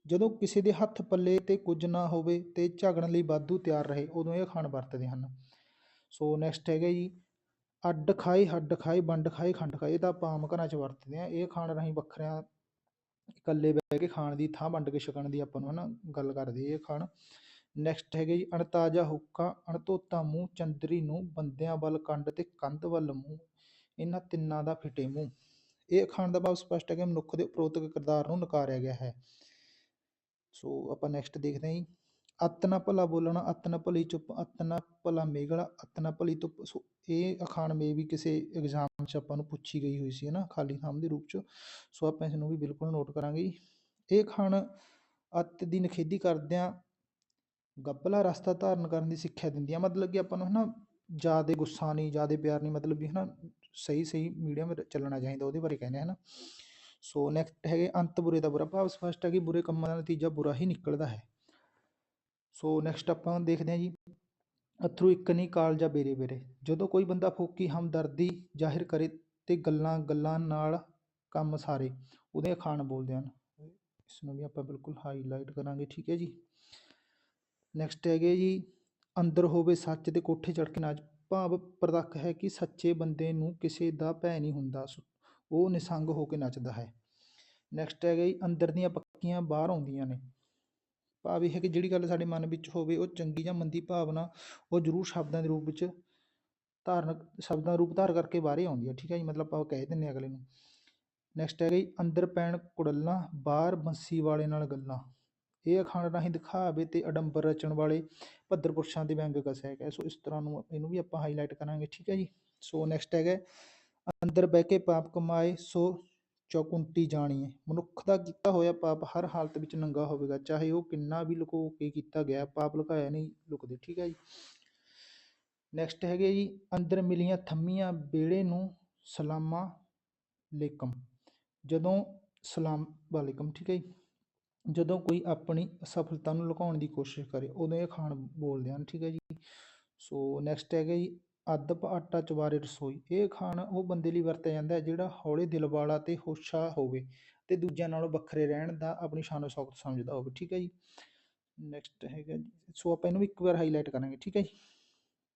ਜਦੋਂ ਕਿਸੇ ਦੇ ਹੱਥ ਪੱਲੇ ਤੇ ਕੁਝ ਨਾ ਹੋਵੇ ਤੇ ਝਗੜਨ ਲਈ ਵਾਧੂ ਤਿਆਰ ਰਹੇ, ਉਦੋਂ ਇਹ ਖਾਣ ਵਰਤਦੇ ਹਨ। ਸੋ ਨੈਕਸਟ ਹੈਗਾ ਜੀ ਅੱਡ ਖਾਈ, ਹੱਡ ਖਾਈ, ਵੰਡ ਖਾਈ, ਖੰਡ ਖਾਈ, ਇਹ ਤਾਂ ਆਪਾਂ ਆਮ ਘਰਾਂ 'ਚ ਵਰਤਦੇ ਆ ਇਹ ਖਾਣ ਰਾਹੀਂ ਵੱਖਰਿਆਂ ਇਕੱਲੇ ਬਹਿ ਕੇ ਖਾਣ ਦੀ ਥਾਂ ਵੰਡ ਕੇ ਛਕਣ ਦੀ ਆਪਾਂ ਨੂੰ ਹਨਾ ਗੱਲ ਕਰਦੇ ਇਹ ਖਾਣ। ਨੈਕਸਟ ਹੈਗੇ ਜੀ, ਅਣਤਾਜਾ ਹੁੱਕਾ, ਅਣਧੋਤਾ ਮੂੰਹ, ਚੰਦਰੀ ਨੂੰ, ਬੰਦਿਆਂ ਵੱਲ ਕੰਡ ਤੇ ਕੰਧ ਵੱਲ ਮੂੰਹ, ਇਹਨਾਂ ਤਿੰਨਾਂ ਦਾ ਫਿਟੇ ਮੂੰਹ। ਇਹ ਅਖਾਣ ਦਾ ਭਾਵ ਸਪਸ਼ਟ ਹੈ ਕਿ ਮਨੁੱਖ ਦੇ ਉਪਰੋਤਕ ਕਿਰਦਾਰ ਨੂੰ ਨਕਾਰਿਆ ਗਿਆ ਹੈ। ਸੋ ਆਪਾਂ ਨੈਕਸਟ ਦੇਖਦੇ ਹਾਂ ਜੀ। ਅਤ ਨਾ ਭਲਾ ਬੋਲਣਾ, ਅਤ ਨਾ ਭਲੀ ਚੁੱਪ, ਅਤ ਭਲਾ ਮੇਘਲਾ, ਅਤ ਭਲੀ ਧੁੱਪ। ਸੋ ਇਹ ਅਖਾਣ ਮੇ ਵੀ ਕਿਸੇ ਐਗਜ਼ਾਮ 'ਚ ਆਪਾਂ ਨੂੰ ਪੁੱਛੀ ਗਈ ਹੋਈ ਸੀ ਹੈ ਨਾ ਖਾਲੀ ਥਾਂ ਦੇ ਰੂਪ 'ਚ। ਸੋ ਆਪਾਂ ਇਸ ਨੂੰ ਵੀ ਬਿਲਕੁਲ ਨੋਟ ਕਰਾਂਗੇ ਜੀ। ਇਹ ਅਖਾਣ ਅਤ ਦੀ ਨਿਖੇਧੀ ਕਰਦਿਆਂ ਗੱਭਲਾ ਰਸਤਾ ਧਾਰਨ ਕਰਨ ਦੀ ਸਿੱਖਿਆ ਦਿੰਦੀਆਂ ਮਤਲਬ ਕਿ ਆਪਾਂ ਨੂੰ ਹੈ ਨਾ ਜ਼ਿਆਦਾ ਗੁੱਸਾ ਨਹੀਂ, ਜ਼ਿਆਦਾ ਪਿਆਰ ਨਹੀਂ, ਮਤਲਬ ਵੀ ਹੈ ਨਾ ਸਹੀ ਸਹੀ ਮੀਡੀਅਮ ਚੱਲਣਾ ਚਾਹੀਦਾ ਉਹਦੇ ਬਾਰੇ ਕਹਿੰਦੇ ਹਨ। ਸੋ ਨੈਕਸਟ ਹੈਗੇ ਅੰਤ ਬੁਰੇ ਦਾ ਬੁਰਾ ਭਾਵ। ਸਪਸ਼ਟ ਹੈ ਕਿ ਬੁਰੇ ਕੰਮਾਂ ਦਾ ਨਤੀਜਾ ਬੁਰਾ ਹੀ ਨਿਕਲਦਾ ਹੈ। ਸੋ ਨੈਕਸਟ ਆਪਾਂ ਦੇਖਦੇ ਹਾਂ ਜੀ। ਅਥਰੂ ਇੱਕ ਨਹੀਂ ਕਾਲਜਾ ਬੇਰੇ ਬੇਰੇ। ਜਦੋਂ ਕੋਈ ਬੰਦਾ ਫੋਕੀ, ਹਮਦਰਦੀ ਜ਼ਾਹਿਰ ਕਰੇ ਤੇ ਗੱਲਾਂ ਗੱਲਾਂ ਨਾਲ ਕੰਮ ਸਾਰੇ, ਉਹਦੇ ਅਖਾਣ ਬੋਲਦੇ ਹਨ। ਇਸ ਨੂੰ ਵੀ ਆਪਾਂ ਬਿਲਕੁਲ ਹਾਈਲਾਈਟ ਕਰਾਂਗੇ, ਠੀਕ ਹੈ ਜੀ? ਨੈਕਸਟ ਹੈਗੇ ਜੀ, ਅੰਦਰ ਹੋਵੇ ਸੱਚ ਦੇ ਕੋਠੇ ਚੜ੍ਹ ਕੇ ਨਾਚ। ਭਾਵ ਪ੍ਰਤੱਖ ਹੈ ਕਿ ਸੱਚੇ ਬੰਦੇ ਨੂੰ ਕਿਸੇ ਦਾ ਭੈ ਨਹੀਂ ਹੁੰਦਾ ਉਹ ਨਿਸੰਗ ਹੋ ਕੇ ਨੱਚਦਾ ਹੈ। ਨੈਕਸਟ ਹੈਗਾ ਜੀ, ਅੰਦਰ ਦੀਆਂ ਪੱਕੀਆਂ ਬਾਹਰ ਆਉਂਦੀਆਂ ਨੇ। ਭਾਵ ਇਹ ਹੈ ਕਿ ਜਿਹੜੀ ਗੱਲ ਸਾਡੇ ਮਨ ਵਿੱਚ ਹੋਵੇ, ਉਹ ਚੰਗੀ ਜਾਂ ਮੰਦੀ ਭਾਵਨਾ, ਉਹ ਜ਼ਰੂਰ ਸ਼ਬਦਾਂ ਦੇ ਰੂਪ ਵਿੱਚ ਧਾਰਨ, ਸ਼ਬਦਾਂ ਰੂਪ ਧਾਰ ਕਰਕੇ ਬਾਹਰੇ ਆਉਂਦੀ ਹੈ ਠੀਕ ਹੈ ਜੀ? ਮਤਲਬ ਆਪਾਂ ਕਹਿ ਦਿੰਦੇ ਹਾਂ ਅਗਲੇ ਨੂੰ। ਨੈਕਸਟ ਹੈਗਾ ਜੀ, ਅੰਦਰ ਪੈਣ ਕੁੜੱਲਾਂ ਬਾਹਰ ਬੰਸੀ ਵਾਲੇ ਨਾਲ ਗੱਲਾਂ। ਇਹ ਅਖਾਣ ਰਾਹੀਂ ਦਿਖਾਵੇ ਤੇ ਅਡੰਬਰ ਰਚਣ ਵਾਲੇ ਭੱਦਰ ਪੁਰਸ਼ਾਂ ਦੇ ਵਿਅੰਗ ਕਸਿਆ ਹੈਗਾ ਸੋ ਇਸ ਤਰ੍ਹਾਂ ਨੂੰ ਇਹਨੂੰ ਵੀ ਆਪਾਂ ਹਾਈਲਾਈਟ ਕਰਾਂਗੇ, ਠੀਕ ਹੈ ਜੀ? ਸੋ ਨੈਕਸਟ ਹੈਗਾ, ਅੰਦਰ ਬਹਿ ਕੇ ਪਾਪ ਕਮਾਏ, ਸੋ ਚੌਕੁੰਟੀ ਜਾਣੀਏ ਮਨੁੱਖ ਦਾ ਕੀਤਾ ਹੋਇਆ ਪਾਪ ਹਰ ਹਾਲਤ ਵਿੱਚ ਨੰਗਾ ਹੋਵੇਗਾ। ਚਾਹੇ ਉਹ ਕਿੰਨਾ ਵੀ ਲੁਕੋ ਕੇ ਕੀਤਾ ਗਿਆ, ਪਾਪ ਲੁਕਾਇਆ ਨਹੀਂ ਲੁਕਦੇ। ਠੀਕ ਹੈ ਜੀ। ਨੈਕਸਟ ਹੈਗੇ ਜੀ, ਅੰਦਰ ਮਿਲੀਆਂ ਥੰਮੀਆਂ ਬੇੜੇ ਨੂੰ ਸਲਾਮਾ ਲੇਕਮ। ਜਦੋਂ ਸਲਾਮ ਵਾਲੇਕਮ ਠੀਕ ਹੈ ਜੀ। ਜਦੋਂ ਕੋਈ ਆਪਣੀ ਅਸਫਲਤਾ ਨੂੰ ਲੁਕਾਉਣ ਦੀ ਕੋਸ਼ਿਸ਼ ਕਰੇ, ਉਦੋਂ ਇਹ ਖਾਣ ਬੋਲਦੇ ਹਨ। ਠੀਕ ਹੈ ਜੀ। ਸੋ ਨੈਕਸਟ ਹੈਗਾ ਜੀ ਅਦਬ ਆਟਾ ਚਵਾਰੇ ਰਸੋਈ। ਇਹ ਖਾਣ ਉਹ ਬੰਦੇ ਲਈ ਵਰਤਿਆ ਜਾਂਦਾ ਹੈ, ਜਿਹੜਾ ਹੌਲੇ ਦਿਲ ਵਾਲਾ ਤੇ ਹੋਸ਼ਾ ਹੋਵੇ ਤੇ ਦੂਜਿਆਂ ਨਾਲੋਂ ਵੱਖਰੇ ਰਹਿਣ ਦਾ ਆਪਣੀ ਸ਼ਾਨੋ ਸ਼ੌਕਤ ਸਮਝਦਾ ਹੋਵੇ। ਠੀਕ ਹੈ ਜੀ? ਨੈਕਸਟ ਹੈਗਾ ਜੀ। ਸੋ ਆਪਾਂ ਇਹਨੂੰ ਇੱਕ ਵਾਰ ਹਾਈਲਾਈਟ ਕਰਾਂਗੇ। ਠੀਕ ਹੈ ਜੀ?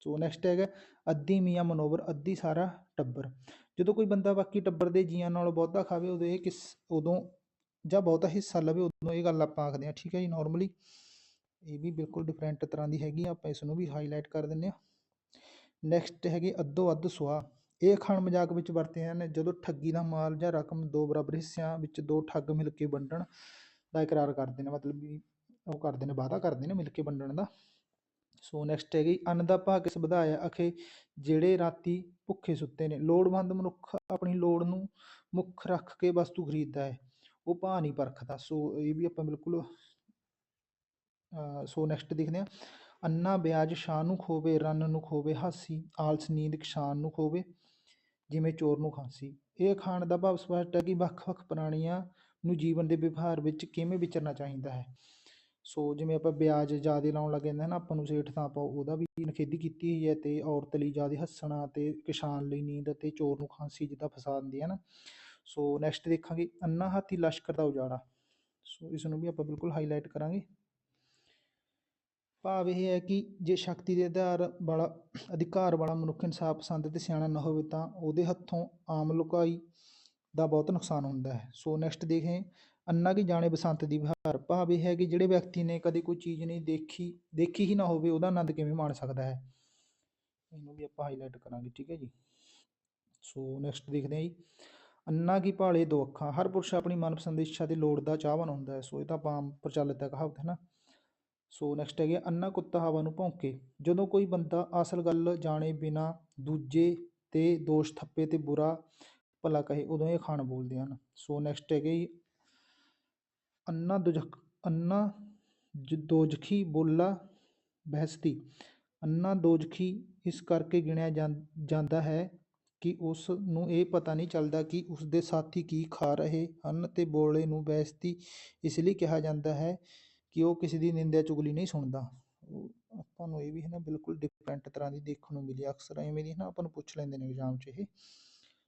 ਸੋ ਨੈਕਸਟ ਹੈਗਾ ਅੱਧੀ ਮੀਆਂ ਮਨੋਵਰ ਅੱਧੀ ਸਾਰਾ ਟੱਬਰ। ਜਦੋਂ ਕੋਈ ਬੰਦਾ ਬਾਕੀ ਟੱਬਰ ਦੇ ਜੀਆਂ ਨਾਲੋਂ ਬਹੁਤਾ ਖਾਵੇ, ਉਦੋਂ ਇਹ ਕਿਸ, ਉਦੋਂ ਜਾਂ ਬਹੁਤਾ ਹਿੱਸਾ ਲਵੇ, ਉਦੋਂ ਇਹ ਗੱਲ ਆਪਾਂ ਆਖਦੇ ਹਾਂ। ਠੀਕ ਹੈ ਜੀ? ਨਾਰਮਲੀ ਇਹ ਵੀ ਬਿਲਕੁਲ ਡਿਫਰੈਂਟ ਤਰ੍ਹਾਂ ਦੀ ਹੈਗੀ ਆਪਾਂ ਇਸ ਨੂੰ ਵੀ ਹਾਈਲਾਈਟ ਕਰ ਦਿੰਦੇ ਹਾਂ। ਨੈਕਸਟ ਹੈਗੀ ਅੱਧੋ ਅੱਧ ਸੁਆਹ ਇਹ ਖਾਣ ਮਜ਼ਾਕ ਵਿੱਚ ਵਰਤੇ ਹਨ। ਜਦੋਂ ਠੱਗੀ ਦਾ ਮਾਲ ਜਾਂ ਰਕਮ ਦੋ ਬਰਾਬਰ ਹਿੱਸਿਆਂ ਵਿੱਚ ਦੋ ਠੱਗ ਮਿਲ ਕੇ ਵੰਡਣ ਦਾ ਇਕਰਾਰ ਕਰਦੇ ਨੇ, ਮਤਲਬ ਵੀ ਉਹ ਕਰਦੇ ਨੇ, ਵਾਅਦਾ ਕਰਦੇ ਨੇ ਮਿਲ ਕੇ ਵੰਡਣ ਦਾ। ਸੋ ਨੈਕਸਟ ਹੈਗੀ ਅੰਨ ਦਾ ਭਾਅ ਕਿਸ ਵਧਾਇਆ ਅਖੇ ਜਿਹੜੇ ਰਾਤੀ ਭੁੱਖੇ ਸੁੱਤੇ ਨੇ। ਲੋੜਵੰਦ ਮਨੁੱਖ ਆਪਣੀ ਲੋੜ ਨੂੰ ਮੁੱਖ ਰੱਖ ਕੇ ਵਸਤੂ ਖਰੀਦਦਾ ਹੈ। ਉਹ ਭਾਅ ਨਹੀਂ ਪਰਖਦਾ। ਸੋ ਇਹ ਵੀ ਆਪਾਂ ਬਿਲਕੁਲ, ਅਹ ਸੋ ਨੈਕਸਟ ਦੇਖਦੇ ਹਾਂ। ਅੰਨਾ ਵਿਆਜ ਸ਼ਾਹ ਨੂੰ ਖੋਵੇ, ਰੰਨ ਨੂੰ ਖੋਵੇ, ਹਾਸੀ, ਆਲਸ, ਨੀਂਦ, ਕਿਸਾਨ ਨੂੰ ਖੋਵੇ, ਜਿਵੇਂ ਚੋਰ ਨੂੰ ਖਾਂਸੀ। ਇਹ ਖਾਣ ਦਾ ਭਾਵ ਸਪਸ਼ਟ ਹੈ ਕਿ ਵੱਖ-ਵੱਖ ਪ੍ਰਾਣੀਆਂ ਨੂੰ ਜੀਵਨ ਦੇ ਵਿਵਹਾਰ ਵਿੱਚ ਕਿਵੇਂ ਵਿਚਰਨਾ ਚਾਹੀਦਾ ਹੈ। ਸੋ ਜਿਵੇਂ ਆਪਾਂ ਵਿਆਜ ਜ਼ਿਆਦਾ ਲਾਉਣ ਲੱਗ ਜਾਂਦੇ ਹਾਂ ਨਾ ਆਪਾਂ ਨੂੰ ਸੇਠ ਤਾਂ ਆਪਾਂ ਉਹਦਾ ਵੀ ਨਿਖੇਧੀ ਕੀਤੀ ਹੋਈ ਹੈ ਤੇ ਔਰਤ ਲਈ ਜ਼ਿਆਦਾ ਹੱਸਣਾ ਤੇ ਕਿਸਾਨ ਲਈ ਨੀਂਦ ਅਤੇ ਚੋਰ ਨੂੰ ਖਾਂਸੀ ਜਿੱਦਾਂ ਫਸਾ ਦਿੰਦੀ ਹੈ ਨਾ ਸੋ ਨੈਕਸਟ ਦੇਖਾਂਗੇ ਅੰਨਾ ਹਾਥੀ ਲਸ਼ਕਰ ਦਾ ਉਜਾੜਾ। ਸੋ ਇਸ ਨੂੰ ਵੀ ਆਪਾਂ ਬਿਲਕੁਲ ਹਾਈਲਾਈਟ ਕਰਾਂਗੇ। ਭਾਵ ਇਹ ਹੈ ਕਿ ਜੇ ਸ਼ਕਤੀ ਦੇ ਆਧਾਰ ਵਾਲਾ ਅਧਿਕਾਰ ਵਾਲਾ ਮਨੁੱਖ ਇਨਸਾਫ ਪਸੰਦ ਤੇ ਸਿਆਣਾ ਨਾ ਹੋਵੇ ਤਾਂ ਉਹਦੇ ਹੱਥੋਂ ਆਮ ਲੁਕਾਈ ਦਾ ਬਹੁਤ ਨੁਕਸਾਨ ਹੁੰਦਾ ਹੈ। ਸੋ ਨੈਕਸਟ ਦੇਖੇ ਅੰਨਾ ਕੀ ਜਾਣੇ ਬਸੰਤ ਦੀ ਬਹਾਰ। ਭਾਵ ਇਹ ਹੈ ਕਿ ਜਿਹੜੇ ਵਿਅਕਤੀ ਨੇ ਕਦੇ ਕੋਈ ਚੀਜ਼ ਨਹੀਂ ਦੇਖੀ ਦੇਖੀ ਹੀ ਨਾ ਹੋਵੇ, ਉਹਦਾ ਆਨੰਦ ਕਿਵੇਂ ਮਾਣ ਸਕਦਾ ਹੈ? ਇਹਨੂੰ ਵੀ ਆਪਾਂ ਹਾਈਲਾਈਟ ਕਰਾਂਗੇ, ਠੀਕ ਹੈ ਜੀ। ਸੋ ਨੈਕਸਟ ਦੇਖਦੇ ਹਾਂ ਜੀ। ਅੰਨਾ ਕੀ ਭਾਲੇ ਦੋ ਅੱਖਾਂ। ਹਰ ਪੁਰਸ਼ ਆਪਣੀ ਮਨਪਸੰਦ ਇੱਛਾ ਤੇ ਲੋੜ ਦਾ ਚਾਹਵਾਨ ਹੁੰਦਾ ਹੈ। ਸੋ ਇਹ ਤਾਂ ਆਪਾਂ ਆਮ ਪ੍ਰਚਲਿਤ ਹੈ ਕਹਾਵਤ, ਹੈ ਨਾ? ਸੋ ਨੈਕਸਟ ਹੈਗੇ ਅੰਨਾ ਕੁੱਤਾ ਹਵਾ ਨੂੰ ਭੌਂਕੇ। ਜਦੋਂ ਕੋਈ ਬੰਦਾ ਅਸਲ ਗੱਲ ਜਾਣੇ ਬਿਨਾ ਦੂਜੇ ਤੇ ਦੋਸ਼ ਥੱਪੇ ਤੇ ਬੁਰਾ ਭਲਾ ਕਹੇ, ਉਦੋਂ ਇਹ ਖਾਣ ਬੋਲਦੇ ਹਨ। ਸੋ ਨੈਕਸਟ ਹੈਗੇ ਜੀ ਅੰਨਾ ਦੁਜਖ ਅੰਨਾ ਜ- ਦੋਜਖੀ ਬੋਲਾ ਬਹਿਸਤੀ। ਅੰਨਾ ਦੋਜਖੀ ਇਸ ਕਰਕੇ ਗਿਣਿਆ ਜਾਂ- ਜਾਂਦਾ ਹੈ ਕਿ ਉਸ ਨੂੰ ਇਹ ਪਤਾ ਨਹੀਂ ਚੱਲਦਾ ਕਿ ਉਸ ਦੇ ਸਾਥੀ ਕੀ ਖਾ ਰਹੇ ਹਨ ਤੇ ਬੋਲੇ ਨੂੰ ਬਹਿਸਤੀ ਇਸ ਲਈ ਕਿਹਾ ਜਾਂਦਾ ਹੈ ਕਿ ਉਹ ਕਿਸੇ ਦੀ ਨਿੰਦਿਆ ਚੁਗਲੀ ਨਹੀਂ ਸੁਣਦਾ। ਉਹ ਆਪਾਂ ਨੂੰ ਇਹ ਵੀ ਹੈ ਨਾ, ਬਿਲਕੁਲ ਡਿਫਰੈਂਟ ਤਰ੍ਹਾਂ ਦੀ ਦੇਖਣ ਨੂੰ ਮਿਲੀ ਅਕਸਰ ਐਵੇਂ ਦੀ ਨਾ, ਆਪਾਂ ਨੂੰ ਪੁੱਛ ਲੈਂਦੇ ਨੇ ਐਗਜ਼ਾਮ 'ਚ ਇਹ।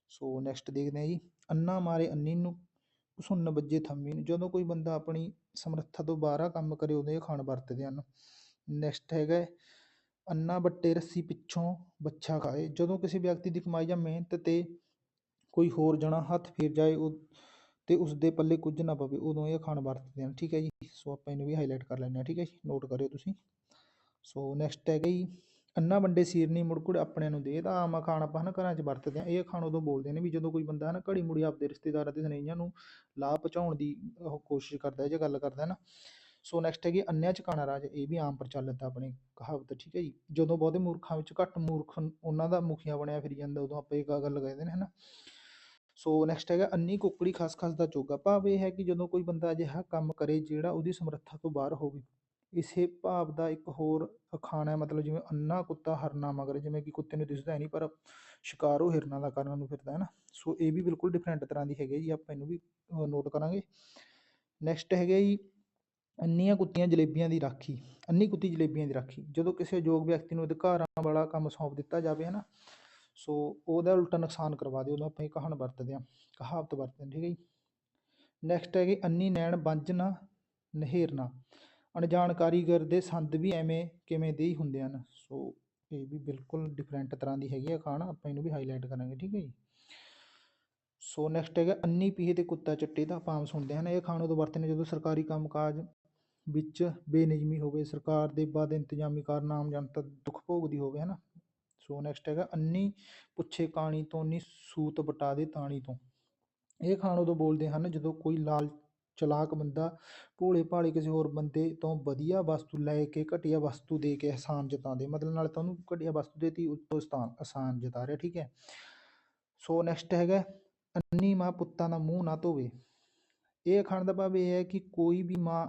ਸੋ ਨੈਕਸਟ ਦੇਖਦੇ ਹਾਂ ਜੀ। ਅੰਨਾ ਮਾਰੇ ਅੰਨੀ ਨੂੰ ਸੁਣਨ ਵੱਜੇ ਥੰਮੀ ਨੂੰ। ਜਦੋਂ ਕੋਈ ਬੰਦਾ ਆਪਣੀ ਸਮਰੱਥਾ ਤੋਂ ਬਾਹਰਾ ਕੰਮ ਕਰੇ ਉਦੋਂ ਇਹ ਖਾਣ ਵਰਤਦੇ ਹਨ। ਨੈਕਸਟ ਹੈਗਾ ਅੰਨਾ ਬੱਟੇ ਰੱਸੀ ਪਿੱਛੋਂ ਬੱਚਾ ਖਾਏ। ਜਦੋਂ ਕਿਸੇ ਵਿਅਕਤੀ ਦੀ ਕਮਾਈ ਜਾਂ ਮਿਹਨਤ ਤੇ ਕੋਈ ਹੋਰ ਜਣਾ ਹੱਥ ਫੇਰ ਜਾਏ, ਉਹ ਅਤੇ ਉਸਦੇ ਪੱਲੇ ਕੁਝ ਨਾ ਪਵੇ, ਉਦੋਂ ਇਹ ਖਾਣ ਵਰਤਦੇ ਹਨ। ਠੀਕ ਹੈ ਜੀ? ਸੋ ਆਪਾਂ ਇਹਨੂੰ ਵੀ ਹਾਈਲਾਈਟ ਕਰ ਲੈਂਦੇ ਹਾਂ, ਠੀਕ ਹੈ ਜੀ? ਨੋਟ ਕਰਿਓ ਤੁਸੀਂ। ਸੋ ਨੈਕਸਟ ਹੈਗਾ ਜੀ ਅੰਨਾ ਵੰਡੇ ਸੀਰਨੀ ਮੁੜਕੁੜ ਆਪਣਿਆਂ ਨੂੰ ਦੇ ਤਾਂ ਆਮ ਅਖਾਣ ਆਪਾਂ ਹਨਾ ਘਰਾਂ 'ਚ ਵਰਤਦੇ ਹਾਂ। ਇਹ ਅਖਾਣ ਉਦੋਂ ਬੋਲਦੇ ਨੇ ਵੀ ਜਦੋਂ ਕੋਈ ਬੰਦਾ ਹਨਾ ਘੜੀ ਮੁੜੀ ਆਪਦੇ ਰਿਸ਼ਤੇਦਾਰਾਂ ਤੇ ਸਨੇਹੀਆਂ ਨੂੰ ਲਾਭ ਪਹੁੰਚਾਉਣ ਦੀ ਉਹ ਕੋਸ਼ਿਸ਼ ਕਰਦਾ ਜਾਂ ਗੱਲ ਕਰਦਾ ਹੈ ਨਾ ਸੋ ਨੈਕਸਟ ਹੈਗੀ ਅੰਨਿਆਂ ਚ ਕਾਣਾ ਰਾਜ। ਇਹ ਵੀ ਆਮ ਪ੍ਰਚਲਿਤ ਆ ਆਪਣੀ ਕਹਾਵਤ, ਠੀਕ ਹੈ ਜੀ? ਜਦੋਂ ਬਹੁਤੇ ਮੂਰਖਾਂ ਵਿੱਚ ਘੱਟ ਮੂਰਖ ਉਹਨਾਂ ਦਾ ਮੁਖੀਆ ਬਣਿਆ ਫਿਰ ਜਾਂਦਾ, ਉਦੋਂ ਆਪਾਂ ਇਹ ਗ- ਗੱਲ ਕਹਿੰਦੇ ਨੇ ਹਨਾ। ਸੋ ਨੈਕਸਟ ਹੈਗਾ ਅੰਨੀ ਕੁਕੜੀ ਖਸ ਖਸ ਦਾ ਚੋਗਾ। ਭਾਵ ਇਹ ਹੈ ਕਿ ਜਦੋਂ ਕੋਈ ਬੰਦਾ ਅਜਿਹਾ ਕੰਮ ਕਰੇ ਜਿਹੜਾ ਉਹਦੀ ਸਮਰੱਥਾ ਤੋਂ ਬਾਹਰ ਹੋਵੇ, ਇਸੇ ਭਾਵ ਦਾ ਇੱਕ ਹੋਰ ਅਖਾਣਾ ਹੈ, ਮਤਲਬ ਜਿਵੇਂ ਅੰਨਾ ਕੁੱਤਾ ਹਰਨਾ ਮਗਰ, ਜਿਵੇਂ ਕਿ ਕੁੱਤੇ ਨੂੰ ਦਿਸਦਾ ਨਹੀਂ ਪਰ ਸ਼ਿਕਾਰ ਉਹ ਹਿਰਨਾਂ ਦਾ ਕਰਨ ਨੂੰ ਫਿਰਦਾ ਹੈ ਨਾ ਸੋ ਇਹ ਵੀ ਬਿਲਕੁਲ ਡਿਫਰੈਂਟ ਤਰ੍ਹਾਂ ਦੀ ਹੈਗੀ ਹੈ ਜੀ, ਆਪਾਂ ਇਹਨੂੰ ਵੀ ਨੋਟ ਕਰਾਂਗੇ। ਨੈਕਸਟ ਹੈਗਾ ਜੀ ਅੰਨੀਆਂ ਕੁੱਤੀਆਂ ਜਲੇਬੀਆਂ ਦੀ ਰਾਖੀ। ਅੰਨੀ ਕੁੱਤੀ ਜਲੇਬੀਆਂ ਦੀ ਰਾਖੀ। ਜਦੋਂ ਕਿਸੇ ਯੋਗ ਵਿਅਕਤੀ ਨੂੰ ਅਧਿਕਾਰਾਂ ਵਾਲਾ ਕੰਮ ਸੌਂਪ ਦਿੱਤਾ ਜਾਵੇ ਹੈ ਨਾ ਸੋ ਉਹਦਾ ਉਲਟਾ ਨੁਕਸਾਨ ਕਰਵਾ ਦਿਓ ਉਦੋਂ ਆਪਾਂ ਇਹ ਕਹਾਣ ਵਰਤਦੇ ਹਾਂ, ਕਹਾਵਤ ਵਰਤਦੇ ਹਾਂ, ਠੀਕ ਹੈ ਜੀ। ਨੈਕਸਟ ਹੈਗੀ ਅੰਨੀ ਨੈਣ ਬੰਝ ਨਾ ਨਹਿਰਨਾ ਅਣਜਾਣ ਕਾਰੀਗਰ ਦੇ ਸੰਦ ਵੀ ਐਵੇਂ ਕਿਵੇਂ ਦੇ ਹੀ ਹੁੰਦੇ ਹਨ। ਸੋ ਇਹ ਵੀ ਬਿਲਕੁਲ ਡਿਫਰੈਂਟ ਤਰ੍ਹਾਂ ਦੀ ਹੈਗੀ ਆ ਖਾਣ ਆਪਾਂ ਇਹਨੂੰ ਵੀ ਹਾਈਲਾਈਟ ਕਰਾਂਗੇ, ਠੀਕ ਹੈ ਜੀ। ਸੋ ਨੈਕਸਟ ਹੈਗਾ ਅੰਨੀ ਪੀਹੇ ਤੇ ਕੁੱਤਾ ਚੱਟੇ ਦਾ, ਆਪਾਂ ਆਮ ਸੁਣਦੇ ਹਨ ਇਹ ਖਾਣ ਉਦੋਂ ਵਰਤਦੇ ਨੇ ਜਦੋਂ ਸਰਕਾਰੀ ਕੰਮਕਾਜ ਵਿੱਚ ਬੇਨਿਯਮੀ ਹੋਵੇ, ਸਰਕਾਰ ਦੇ ਬਦ ਇੰਤਜ਼ਾਮੀ ਕਾਰਨ ਆਮ ਜਨਤਾ ਦੁੱਖ ਭੋਗਦੀ ਹੋਵੇ ਹਨਾ ਸੋ ਨੈਕਸਟ ਹੈਗਾ ਅੰਨੀ ਪੁੱਛੇ ਕਾਣੀ ਤੋਂ ਨੀ ਸੂਤ ਬਟਾ ਦੇ ਤਾਣੀ ਤੋਂ। ਇਹ ਖਾਣ ਉਦੋਂ ਬੋਲਦੇ ਹਨ ਜਦੋਂ ਕੋਈ ਲਾਲ ਚਲਾਕ ਬੰਦਾ ਭੋਲੇ ਭਾਲੇ ਕਿਸੇ ਹੋਰ ਬੰਦੇ ਤੋਂ ਵਧੀਆ ਵਸਤੂ ਲੈ ਕੇ ਘਟੀਆ ਵਸਤੂ ਦੇ ਕੇ ਅਹਿਸਾਨ ਜਤਾਉਂਦੇ। ਮਤਲਬ ਨਾਲ ਤਾਂ ਉਹਨੂੰ ਘਟੀਆ ਵਸਤੂ ਦੇਤੀ ਉੱਤੋਂ ਸਤਾਨ ਅਹਿਸਾਨ ਜਤਾ ਰਿਹਾ, ਠੀਕ ਹੈ। ਸੋ ਨੈਕਸਟ ਹੈਗਾ ਅੰਨੀ ਮਾਂ ਪੁੱਤਾਂ ਦਾ ਮੂੰਹ ਨਾ ਧੋਵੇ। ਇਹ ਅਖਾਣ ਦਾ ਭਾਵ ਇਹ ਹੈ ਕਿ ਕੋਈ ਵੀ ਮਾਂ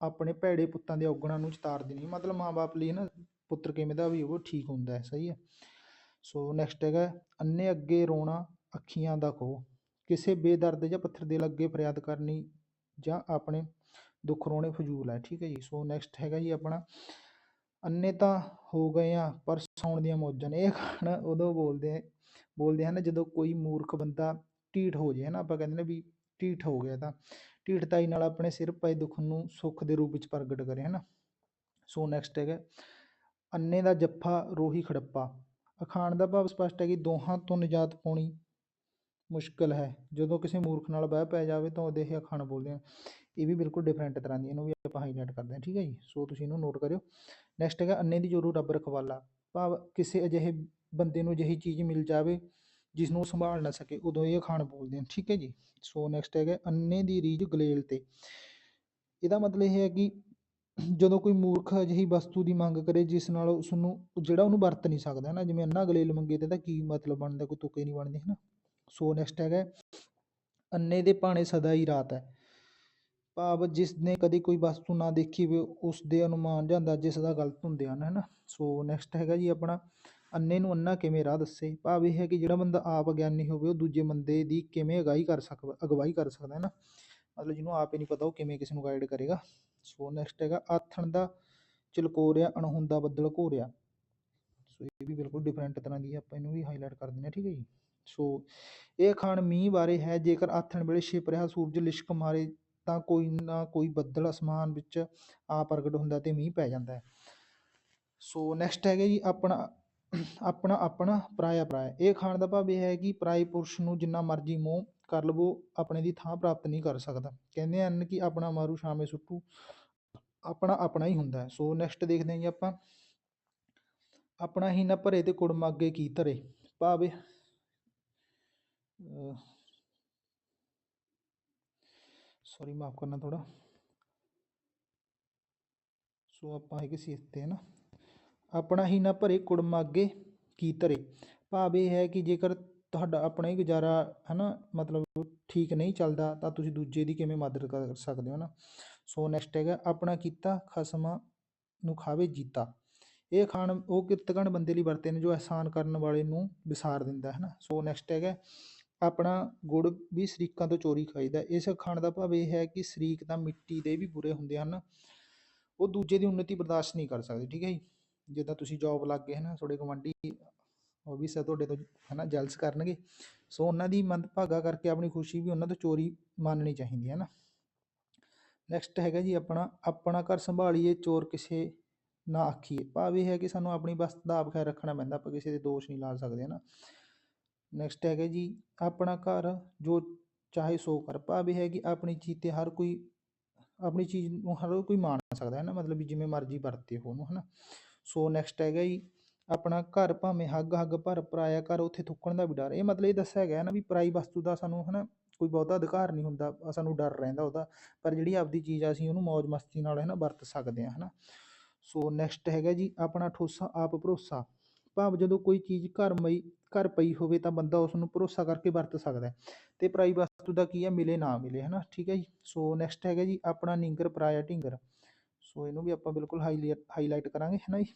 ਆਪਣੇ ਭੈੜੇ ਪੁੱਤਾਂ ਦੇ ਔਗਣਾਂ ਨੂੰ ਚਿਤਾਰਦੀ ਨਹੀਂ। ਮਤਲਬ ਮਾਂ-ਬਾਪ ਲਈ ਨਾ ਪੁੱਤਰ ਕਿਵੇਂ ਦਾ ਵੀ ਉਹ ਠੀਕ ਹੁੰਦਾ ਹੈ, ਸਹੀ ਹੈ। ਸੋ ਨੈਕਸਟ ਹੈਗਾ ਅੰਨੇ ਅੱਗੇ ਰੋਣਾ ਅੱਖੀਆਂ ਦਾ ਖੋ ਕਿਸੇ ਬੇਦਰਦ ਜਾਂ ਪੱਥਰ ਦਿਲ ਅੱਗੇ ਫਰਿਆਦ ਕਰਨੀ ਜਾਂ ਆਪਣੇ ਦੁੱਖ ਰੋਣੇ ਫਜ਼ੂਲ ਹੈ, ਠੀਕ ਹੈ ਜੀ। ਸੋ ਨੈਕਸਟ ਹੈਗਾ ਜੀ ਆਪਣਾ ਅੰਨੇ ਤਾਂ ਹੋ ਗਏ ਆ ਪਰ ਸੌਣ ਦੀਆਂ ਮੌਜਾਂ ਨੇ। ਇਹ ਗਾਣਾ ਉਦੋਂ ਬੋਲਦੇ ਬੋਲਦੇ ਹਨ ਜਦੋਂ ਕੋਈ ਮੂਰਖ ਬੰਦਾ ਢੀਠ ਹੋ ਜਾਏ ਨਾ ਆਪਾਂ ਕਹਿੰਦੇ ਨੇ ਵੀ ਢੀਠ ਹੋ ਗਿਆ ਤਾਂ। ਢੀਠਤਾਈ ਨਾਲ ਆਪਣੇ ਸਿਰ ਪਏ ਦੁੱਖ ਨੂੰ ਸੁੱਖ ਦੇ ਰੂਪ ਵਿੱਚ ਪ੍ਰਗਟ ਕਰੇ, ਹਨਾ। ਸੋ ਨੈਕਸਟ ਹੈਗਾ ਅੰਨੇ ਦਾ ਜੱਫਾ, ਰੋਹੀ ਖੜੱਪਾ। ਅਖਾਣ ਦਾ ਭਾਵ ਸਪਸ਼ਟ ਹੈ ਕਿ ਦੋਹਾਂ ਤੋਂ ਨਿਜਾਤ ਪਾਉਣੀ ਮੁਸ਼ਕਲ ਹੈ। ਜਦੋਂ ਕਿਸੇ ਮੂਰਖ ਨਾਲ ਬਹਿ ਪੈ ਜਾਵੇ ਤਾਂ ਉਹਦੇ ਇਹ ਅਖਾਣ ਬੋਲਦੇ ਆ, ਇਹ ਵੀ ਬਿਲਕੁਲ ਡਿਫਰੈਂਟ ਤਰ੍ਹਾਂ ਦੀ, ਇਹਨੂੰ ਵੀ ਆਪਾਂ ਹਾਈਲਾਈਟ ਕਰਦੇ ਹਾਂ, ਠੀਕ ਹੈ ਜੀ? ਸੋ ਤੁਸੀਂ ਇਹਨੂੰ ਨੋਟ ਕਰਿਓ। ਨੈਕਸਟ ਹੈਗਾ ਅੰਨੇ ਦੀ ਜੋਰੂ ਰੱਬ ਰਖਵਾਲਾ। ਭਾਵ ਕਿਸੇ ਅਜਿਹੇ ਬੰਦੇ ਨੂੰ ਅਜਿਹੀ ਚੀਜ਼ ਮਿਲ ਜਾਵੇ ਜਿਸ ਨੂੰ ਸੰਭਾਲ ਨਾ ਸਕੇ, ਉਦੋਂ ਇਹ ਅਖਾਣ ਬੋਲਦੇ ਹਨ ਠੀਕ ਹੈ ਜੀ? ਸੋ ਨੈਕਸਟ ਹੈਗਾ ਅੰਨੇ ਦੀ ਰੀਝ ਗਲੇਲ ਤੇ। ਇਹਦਾ ਮਤਲਬ ਇਹ ਹੈ ਕਿ ਜਦੋਂ ਕੋਈ ਮੂਰਖ ਅਜਿਹੀ ਵਸਤੂ ਦੀ ਮੰਗ ਕਰੇ, ਜਿਸ ਨਾਲ ਉਸ ਜਿਹੜਾ ਉਹਨੂੰ ਵਰਤ ਨਹੀਂ ਸਕਦਾ ਹੈ ਨਾ, ਜਿਵੇਂ ਅੰਨਾ ਗਲੇਲ ਮੰਗੇ ਤੇ ਇਹਦਾ ਕੀ ਮਤਲਬ ਬਣਦਾ, ਕੋਈ ਤੁਕੇ ਨਹੀਂ ਬਣਦੇ ਹੈ ਨਾ ਸੋ ਨੈਕਸਟ ਹੈਗਾ ਅੰਨੇ ਦੇ ਭਾਣੇ ਸਦਾ ਹੀ ਰਾਤ ਹੈ। ਭਾਵ ਜਿਸ ਨੇ ਕਦੇ ਕੋਈ ਵਸਤੂ ਨਾ ਦੇਖੀ ਹੋਵੇ, ਉਸ ਦੇ ਅਨੁਮਾਨ ਜਾਂ ਅੰਦਾਜ਼ੇ ਸਦਾ ਗਲਤ ਹੁੰਦੇ ਹਨ ਹੈ ਨਾ ਸੋ ਨੈਕਸਟ ਹੈਗਾ ਜੀ ਆਪਣਾ, ਅੰਨੇ ਨੂੰ ਅੰਨਾ ਕਿਵੇਂ ਰਾਹ ਦੱਸੇ? ਭਾਵ ਇਹ ਹੈ ਕਿ ਜਿਹੜਾ ਬੰਦਾ ਆਪ ਗਿਆਨੀ ਹੋਵੇ, ਉਹ ਦੂਜੇ ਬੰਦੇ ਦੀ ਕਿਵੇਂ ਅਗਾਈ ਕਰ ਸਕਦਾ, ਅਗਵਾਈ ਕਰ ਸਕਦਾ ਹੈ ਨਾ ਮਤਲਬ ਜਿਹਨੂੰ ਆਪ ਹੀ ਨਹੀਂ ਪਤਾ ਉਹ ਕਿਵੇਂ ਕਿਸੇ ਨੂੰ ਗਾਈਡ ਕਰੇਗਾ। ਸੋ ਨੈਕਸਟ ਹੈਗਾ ਆਥਣ ਦਾ ਚਲਕੋਰਿਆ, ਅਣਹੁੰਦਾ ਬੱਦਲ ਘੋਰਿਆ। ਸੋ ਇਹ ਵੀ ਬਿਲਕੁਲ ਡਿਫਰੈਂਟ ਤਰ੍ਹਾਂ ਦੀ ਹੈ ਆਪਾਂ ਇਹਨੂੰ ਵੀ ਹਾਈਲਾਈਟ ਕਰ ਦਿੰਦੇ ਹਾਂ, ਠੀਕ ਹੈ ਜੀ? ਸੋ ਇਹ ਅਖਾਣ ਮੀਂਹ ਬਾਰੇ ਹੈ, ਜੇਕਰ ਆਥਣ ਵੇਲੇ ਛਿਪ ਰਿਹਾ, ਸੂਰਜ ਲਿਸ਼ਕ ਮਾਰੇ, ਤਾਂ ਕੋਈ ਨਾ ਕੋਈ ਬੱਦਲ ਅਸਮਾਨ ਵਿੱਚ ਆ ਪ੍ਰਗਟ ਹੁੰਦਾ ਤੇ ਮੀਂਹ ਪੈ ਜਾਂਦਾ ਹੈ। ਸੋ ਨੈਕਸਟ ਹੈਗਾ ਜੀ ਆਪਣਾ ਆਪਣਾ ਆਪਣਾ ਪਰਾਇਆ ਪਰਾਇਆ ਇਹ ਖਾਣ ਦਾ ਭਾਵ ਇਹ ਹੈ ਕਿ ਪਰਾਏ ਪੁਰਸ਼ ਨੂੰ ਜਿੰਨਾ ਮਰਜ਼ੀ ਮੋਹ ਕਰ ਲਵੋ, ਆਪਣੇ ਦੀ ਥਾਂ ਪ੍ਰਾਪਤ ਨਹੀਂ ਕਰ ਸਕਦਾ। ਕਹਿੰਦੇ ਹਨ ਕਿ ਆਪਣਾ ਮਾਰੂ ਛਾਵੇਂ ਸੁੱਟੂ, ਆਪਣਾ ਆਪਣਾ ਹੀ ਹੁੰਦਾ ਹੈ। ਸੋ ਨੈਕਸਟ ਦੇਖਦੇ ਹਾਂ ਜੀ ਆਪਾਂ। ਆਪਣਾ ਹੀ ਨਾ ਭਰੇ ਤੇ ਕੁੜਮ ਅੱਗੇ ਕੀ ਧਰੇ। ਭਾਵ ਸੌਰੀ ਮਾਫ ਕਰਨਾ ਥੋੜਾ ਸੋ ਆਪਾਂ ਹੈਗੇ ਸੀ ਇੱਥੇ ਨਾ ਆਪਣਾ ਹੀ ਨਾ ਭਰੇ ਕੁੜਮ ਅੱਗੇ ਕੀ ਧਰੇ। ਭਾਵ ਇਹ ਹੈ ਕਿ ਜੇਕਰ ਤੁਹਾਡਾ ਆਪਣਾ ਹੀ ਗੁਜ਼ਾਰਾ ਹੈ ਨਾ ਮਤਲਬ ਠੀਕ ਨਹੀਂ ਚੱਲਦਾ, ਤਾਂ ਤੁਸੀਂ ਦੂਜੇ ਦੀ ਕਿਵੇਂ ਮਦਦ ਕਰ ਸਕਦੇ ਹੋ ਨਾ? ਸੋ ਨੈਕਸਟ ਹੈਗਾ, ਆਪਣਾ ਕੀਤਾ, ਖਸਮਾਂ ਨੂੰ ਖਾਵੇ, ਜੀਤਾ। ਇਹ ਖਾਣ, ਉਹ ਕਿਰਤਗਣ ਬੰਦੇ ਲਈ ਵਰਤੇ ਨੇ ਜੋ ਅਹਿਸਾਨ ਕਰਨ ਵਾਲੇ ਨੂੰ ਵਿਸਾਰ ਦਿੰਦਾ ਹੈ ਨਾ? ਸੋ ਨੈਕਸਟ ਹੈਗਾ, ਆਪਣਾ ਗੁੜ ਵੀ ਸ਼ਰੀਕਾਂ ਤੋਂ ਚੋਰੀ ਖਾਈਦਾ। ਇਸ ਖਾਣ ਦਾ ਭਾਵ ਇਹ ਹੈ ਕਿ ਸ਼ਰੀਕ ਤਾਂ ਮਿੱਟੀ ਦੇ ਵੀ ਬੁਰੇ ਹੁੰਦੇ ਹਨ। ਉਹ ਦੂਜੇ ਦੀ ਉન્નਤੀ ਬਰਦਾਸ਼ਤ ਨਹੀਂ ਕਰ ਸਕਦੇ, ਠੀਕ ਹੈ ਜੀ? ਜਿੱਦਾਂ ਤੁਸੀਂ ਜੌਬ ਲੱਗ ਗਏ ਹੈ ਨਾ, ਤੁਹਾਡੇ ਗਵਾਂਢੀ ਉਹ ਵੀ ਸਾ ਤੁਹਾਡੇ ਤੋਂ ਹੈ ਨਾ ਜੈਲਸ ਕਰਨਗੇ। ਸੋ ਉਹਨਾਂ ਦੀ ਮੰਦਭਾਗਾ ਕਰਕੇ ਆਪਣੀ ਖੁਸ਼ੀ ਵੀ ਉਹਨਾਂ ਤੋਂ ਚੋਰੀ ਮੰਨਣੀ ਚਾਹੀਦੀ ਹੈ ਨਾ। ਨੈਕਸਟ ਹੈਗਾ ਜੀ ਆਪਣਾ ਆਪਣਾ ਘਰ ਸੰਭਾਲੀਏ, ਚੋਰ ਕਿਸੇ ਨਾ ਆਖੀਏ। ਭਾਵ ਇਹ ਹੈ ਕਿ ਸਾਨੂੰ ਆਪਣੀ ਬਸ ਦਾ ਆਪ ਖਿਆਲ ਰੱਖਣਾ ਪੈਂਦਾ, ਆਪਾਂ ਕਿਸੇ ਦੇ ਦੋਸ਼ ਨਹੀਂ ਲਾ ਸਕਦੇ ਹੈ ਨਾ ਨੈਕਸਟ ਹੈਗਾ ਜੀ ਆਪਣਾ ਘਰ ਜੋ ਚਾਹੇ ਸੋ ਕਰ, ਭਾਵ ਇਹ ਹੈ ਕਿ ਆਪਣੀ ਚੀਜ਼ 'ਤੇ ਹਰ ਕੋਈ, ਆਪਣੀ ਚੀਜ਼ ਨੂੰ ਹਰ ਕੋਈ ਮਾਣ ਸਕਦਾ ਹੈ ਨਾ, ਮਤਲਬ ਵੀ ਜਿਵੇਂ ਮਰਜ਼ੀ ਵਰਤੇ ਹੋ ਉਹਨੂੰ ਹੈ ਨਾ ਸੋ ਨੈਕਸਟ ਹੈਗਾ ਜੀ ਆਪਣਾ ਘਰ ਭਾਵੇਂ ਹੱਗ ਹੱਗ ਭਰ ਪਰਾਇਆ ਘਰ ਉੱਥੇ ਥੁੱਕਣ ਦਾ ਵੀ ਡਰ। ਇਹ ਮਤਲਬ ਇਹ ਦੱਸਿਆ ਗਿਆ ਨਾ ਵੀ ਪਰਾਈ ਵਸਤੂ ਦਾ ਸਾਨੂੰ ਹੈ ਨਾ ਕੋਈ ਬਹੁਤਾ ਅਧਿਕਾਰ ਨਹੀਂ ਹੁੰਦਾ ਸਾਨੂੰ ਡਰ ਰਹਿੰਦਾ ਉਹਦਾ। ਪਰ ਜਿਹੜੀ ਆਪਦੀ ਚੀਜ਼ ਆ, ਅਸੀਂ ਉਹਨੂੰ ਮौज ਮਸਤੀ ਨਾਲ ਹੈ ਨਾ ਵਰਤ ਸਕਦੇ ਹਾਂ ਹੈ ਨਾ ਸੋ ਨੈਕਸਟ ਹੈਗਾ ਜੀ ਆਪਣਾ ਠੋਸਾ, ਆਪ ਭਰੋਸਾ। ਭਾਵ ਜਦੋਂ ਕੋਈ ਚੀਜ਼ ਘਰ ਮਈ, ਘਰ ਪਈ ਹੋਵੇ ਤਾਂ ਬੰਦਾ ਉਸ ਨੂੰ ਭਰੋਸਾ ਕਰਕੇ ਵਰਤ ਸਕਦਾ ਹੈ। ਤੇ ਪਰਾਈ ਵਸਤੂ ਦਾ ਕੀ ਹੈ ਮਿਲੇ ਨਾ ਮਿਲੇ ਹੈ ਨਾ ਠੀਕ ਹੈ ਜੀ। ਸੋ ਨੈਕਸਟ ਹੈਗਾ ਜੀ ਆਪਣਾ ਨਿੰਗਰ, ਪਰਾਇਆ ਢਿੰਗਰ। ਸੋ ਇਹਨੂੰ ਵੀ ਆਪਾਂ ਬਿਲਕੁਲ ਹਾਈਲਾਈਟ ਕਰਾਂਗੇ, ਹੈ ਨਾ ਜੀ।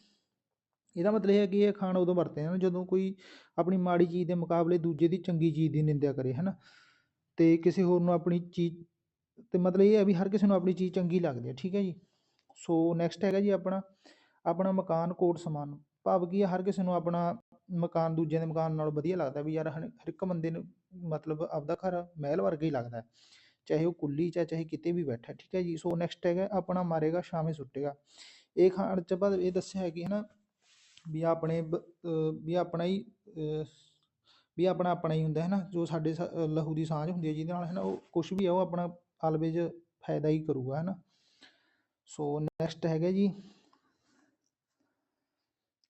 ਇਹਦਾ ਮਤਲਬ ਇਹ ਹੈ ਕਿ ਇਹ ਖਾਣ ਉਦੋਂ ਵਰਤੇ ਹਨ ਜਦੋਂ ਕੋਈ ਆਪਣੀ ਮਾੜੀ ਚੀਜ਼ ਦੇ ਮੁਕਾਬਲੇ ਦੂਜੇ ਦੀ ਚੰਗੀ ਚੀਜ਼ ਦੀ ਨਿੰਦਿਆ ਕਰੇ ਹੈ ਨਾ ਅਤੇ ਕਿਸੇ ਹੋਰ ਨੂੰ ਆਪਣੀ ਚੀਜ਼ ਅਤੇ ਮਤਲਬ ਇਹ ਹੈ ਵੀ ਹਰ ਕਿਸੇ ਨੂੰ ਆਪਣੀ ਚੀਜ਼ ਚੰਗੀ ਲੱਗਦੀ ਹੈ, ਠੀਕ ਹੈ ਜੀ? ਸੋ ਨੈਕਸਟ ਹੈਗਾ ਜੀ ਆਪਣਾ ਆਪਣਾ ਮਕਾਨ ਕੋਟ ਸਮਾਨ। ਭਾਵ ਕੀ ਹੈ ਹਰ ਕਿਸੇ ਨੂੰ ਆਪਣਾ ਮਕਾਨ ਦੂਜਿਆਂ ਦੇ ਮਕਾਨ ਨਾਲੋਂ ਵਧੀਆ ਲੱਗਦਾ ਵੀ ਯਾਰ ਹਰ ਹਰ ਇੱਕ ਬੰਦੇ ਨੂੰ ਮਤਲਬ ਆਪਦਾ ਘਰ ਮਹਿਲ ਵਰਗਾ ਹੀ ਲੱਗਦਾ ਚਾਹੇ ਉਹ ਕੁੱਲੀ 'ਚ ਚਾਹੇ ਕਿਤੇ ਵੀ ਬੈਠਾ ਠੀਕ ਹੈ ਜੀ? ਸੋ ਨੈਕਸਟ ਹੈਗਾ ਆਪਣਾ ਮਾਰੇਗਾ, ਛਾਵੇਂ ਸੁੱਟੇਗਾ। ਇਹ ਖਾਣ 'ਚ ਬਾਅਦ ਇਹ ਦੱਸਿਆ ਹੈ ਕਿ ਹੈ ਨਾ ਵੀ ਆਪਣੇ ਬ- ਅਹ ਵੀ ਆਪਣਾ ਹੀ, ਅਹ ਵੀ ਆਪਣਾ ਆਪਣਾ ਹੀ ਹੁੰਦਾ ਹੈ ਨਾ, ਜੋ ਸਾਡੇ ਸ- ਲਹੂ ਦੀ ਸਾਂਝ ਹੁੰਦੀ ਹੈ ਜਿਹਦੇ ਨਾਲ ਹੈ ਨਾ ਉਹ ਕੁਛ ਵੀ ਹੈ ਉਹ ਆਪਣਾ ਆਲਵੇਜ ਫਾਇਦਾ ਹੀ ਕਰੂਗਾ, ਹੈ ਨਾ। ਸੋ ਨੈਕਸਟ ਹੈਗਾ ਜੀ,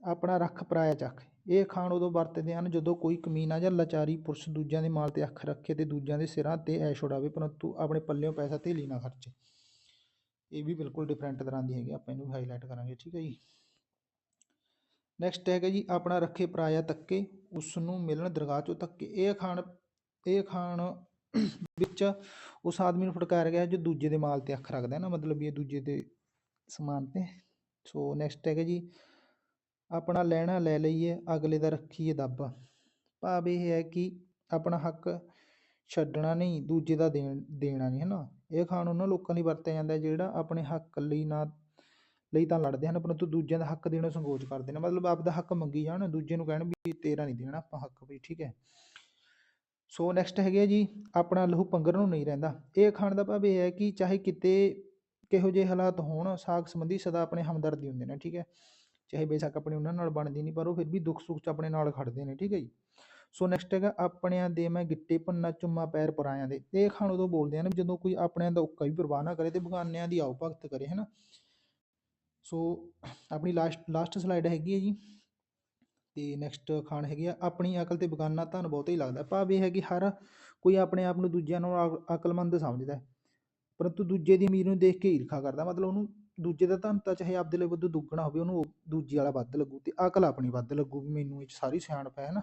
ਆਪਣਾ ਰੱਖ ਪਰਾਇਆ ਚੱਕ। ਇਹ ਅਖਾਣ ਉਦੋਂ ਵਰਤਦੇ ਹਨ ਜਦੋਂ ਕੋਈ ਕਮੀਨਾ ਜਾਂ ਲਾਚਾਰੀ ਪੁਰਸ਼ ਦੂਜਿਆਂ ਦੇ ਮਾਲ ਤੇ ਅੱਖ ਰੱਖੇ ਤੇ ਦੂਜਿਆਂ ਦੇ ਸਿਰਾਂ ਤੇ ਐਸ਼ ਉਡਾਵੇ, ਪਰੰਤੂ ਆਪਣੇ ਪੱਲਿਓਂ ਪੈਸਾ ਧੇਲੀ ਨਾ ਖਰਚੇ। ਇਹ ਵੀ ਬਿਲਕੁਲ ਡਿਫਰੈਂਟ ਤਰ੍ਹਾਂ ਦੀ ਹੈਗੀ ਆਪਾਂ ਇਹਨੂੰ ਹਾਈਲਾਈਟ ਕਰਾਂਗੇ, ਠੀਕ ਹੈ ਜੀ। ਨੈਕਸਟ ਹੈਗਾ ਜੀ ਆਪਣਾ ਰੱਖੇ ਪਰਾਇਆ ਤੱਕੇ ਉਸ ਨੂੰ ਮਿਲਣ ਦਰਗਾਹ ਚੋਂ ਤੱਕੇ। ਇਹ ਅਖਾਣ ਇਹ ਅਖਾਣ ਵਿੱਚ ਉਸ ਆਦਮੀ ਨੂੰ ਫਟਕਾਰ ਗਿਆ ਜੋ ਦੂਜੇ ਦੇ ਮਾਲ ਤੇ ਅੱਖ ਰੱਖਦਾ ਹੈ ਨਾ, ਮਤਲਬ ਵੀ ਇਹ ਦੂਜੇ ਦੇ ਸਮਾਨ ਤੇ। ਸੋ ਨੈਕਸਟ ਹੈਗਾ ਜੀ, ਆਪਣਾ ਲੈਣਾ ਲੈ ਲਈਏ, ਅਗਲੇ ਦਾ ਰੱਖੀਏ ਦੱਬ। ਭਾਵ ਇਹ ਹੈ ਕਿ ਆਪਣਾ ਹੱਕ ਛੱਡਣਾ ਨਹੀਂ, ਦੂਜੇ ਦਾ ਦੇਣ, ਦੇਣਾ ਨਹੀਂ, ਹੈ ਨਾ। ਇਹ ਖਾਣ ਉਹਨਾਂ ਲੋਕਾਂ ਲਈ ਵਰਤਿਆ ਜਾਂਦਾ ਜਿਹੜਾ ਆਪਣੇ ਹੱਕ ਲਈ ਨਾ ਲਈ ਤਾਂ ਲੜਦੇ ਹਨ ਪਰੰਤੂ ਦੂਜਿਆਂ ਦਾ ਹੱਕ ਦੇਣੋਂ ਸੰਕੋਚ ਕਰਦੇ ਨੇ। ਮਤਲਬ ਆਪਦਾ ਹੱਕ ਮੰਗੀ ਜਾਣ, ਦੂਜੇ ਨੂੰ ਕਹਿਣ ਵੀ ਤੇਰਾ ਨਹੀਂ ਦੇਣਾ ਆਪਾਂ ਹੱਕ ਵੀ, ਠੀਕ ਹੈ। ਸੋ ਨੈਕਸਟ ਹੈਗੇ ਜੀ, ਆਪਣਾ ਲਹੂ ਪੰਗਰ ਨੂੰ ਨਹੀਂ ਰਹਿੰਦਾ। ਇਹ ਖਾਣ ਦਾ ਭਾਵ ਇਹ ਹੈ ਕਿ ਚਾਹੇ ਕਿਤੇ ਕਿਹੋ ਜਿਹੇ ਹਾਲਾਤ ਹੋਣ ਸਾਖ ਸੰਬੰਧੀ ਸਦਾ ਆਪਣੇ ਹਮਦਰਦੀ ਹੁੰਦੇ ਨੇ, ਠੀਕ ਹੈ। ਚਾਹੇ ਬੇਸ਼ੱਕ ਆਪਣੀ ਉਹਨਾਂ ਨਾਲ ਬਣਦੀ ਨਹੀਂ, ਪਰ ਉਹ ਫਿਰ ਵੀ ਦੁੱਖ ਸੁੱਖ 'ਚ ਆਪਣੇ ਨਾਲ ਖੜਦੇ ਨੇ, ਠੀਕ ਹੈ ਜੀ। ਸੋ ਨੈਕਸਟ ਹੈਗਾ ਆਪਣਿਆਂ ਦੇ ਮੈਂ ਗਿੱਟੇ ਭੰਨਾ ਚੁੰਮਾ ਪੈਰ ਪਰਾਇਆਂ ਦੇ। ਇਹ ਖਾਣ ਉਦੋਂ ਬੋਲਦੇ ਹਨ ਜਦੋਂ ਕੋਈ ਆਪਣਿਆਂ ਦਾ ਉੱਕਾ ਵੀ ਪਰਵਾਹ ਨਾ ਕਰੇ ਤੇ ਬਗਾਨਿਆਂ ਦੀ ਆਓ ਭਗਤ ਕਰੇ, ਹਨਾ। ਸੋ ਆਪਣੀ ਲਾਸਟ ਲਾਸਟ ਸਲਾਈਡ ਹੈਗੀ ਹੈ ਜੀ। ਤੇ ਨੈਕਸਟ ਖਾਣ ਹੈਗੀ ਆ। ਆਪਣੀ ਅਕਲ ਤੇ ਬਗਾਨਾ ਧਨ ਬਹੁਤਾ ਹੀ ਲੱਗਦਾ। ਭਾਵ ਇਹ ਹੈ ਕਿ ਹਰ ਕੋਈ ਆਪਣੇ ਆਪ ਨੂੰ ਦੂਜਿਆਂ ਨਾਲੋਂ ਅਕ- ਅਕਲਮੰਦ ਸਮਝਦਾ ਹੈ। ਪਰੰਤੂ ਦੂਜੇ ਦੀ ਅਮੀਰ ਨੂੰ ਦੇਖ ਕੇ ਈਰਖਾ ਕਰਦਾ। ਮਤਲਬ ਉਹਨੂੰ ਦੂਜੇ ਦਾ ਧਨ ਤਾਂ ਚਾਹੇ ਆਪਦੇ ਲਈ ਵੱਧ ਦੁੱਗਣਾ ਹੋਵੇ, ਉਹਨੂੰ ਉਹ ਦੂਜੇ ਵਾਲਾ ਵੱਧ ਲੱਗੂ ਤੇ ਅਕਲ ਆਪਣੀ ਵੱਧ ਲੱਗੂ ਵੀ ਮੈਨੂੰ ਇਹ 'ਚ ਸਾਰੀ ਸਿਆਣਪ ਹੈ ਨਾ।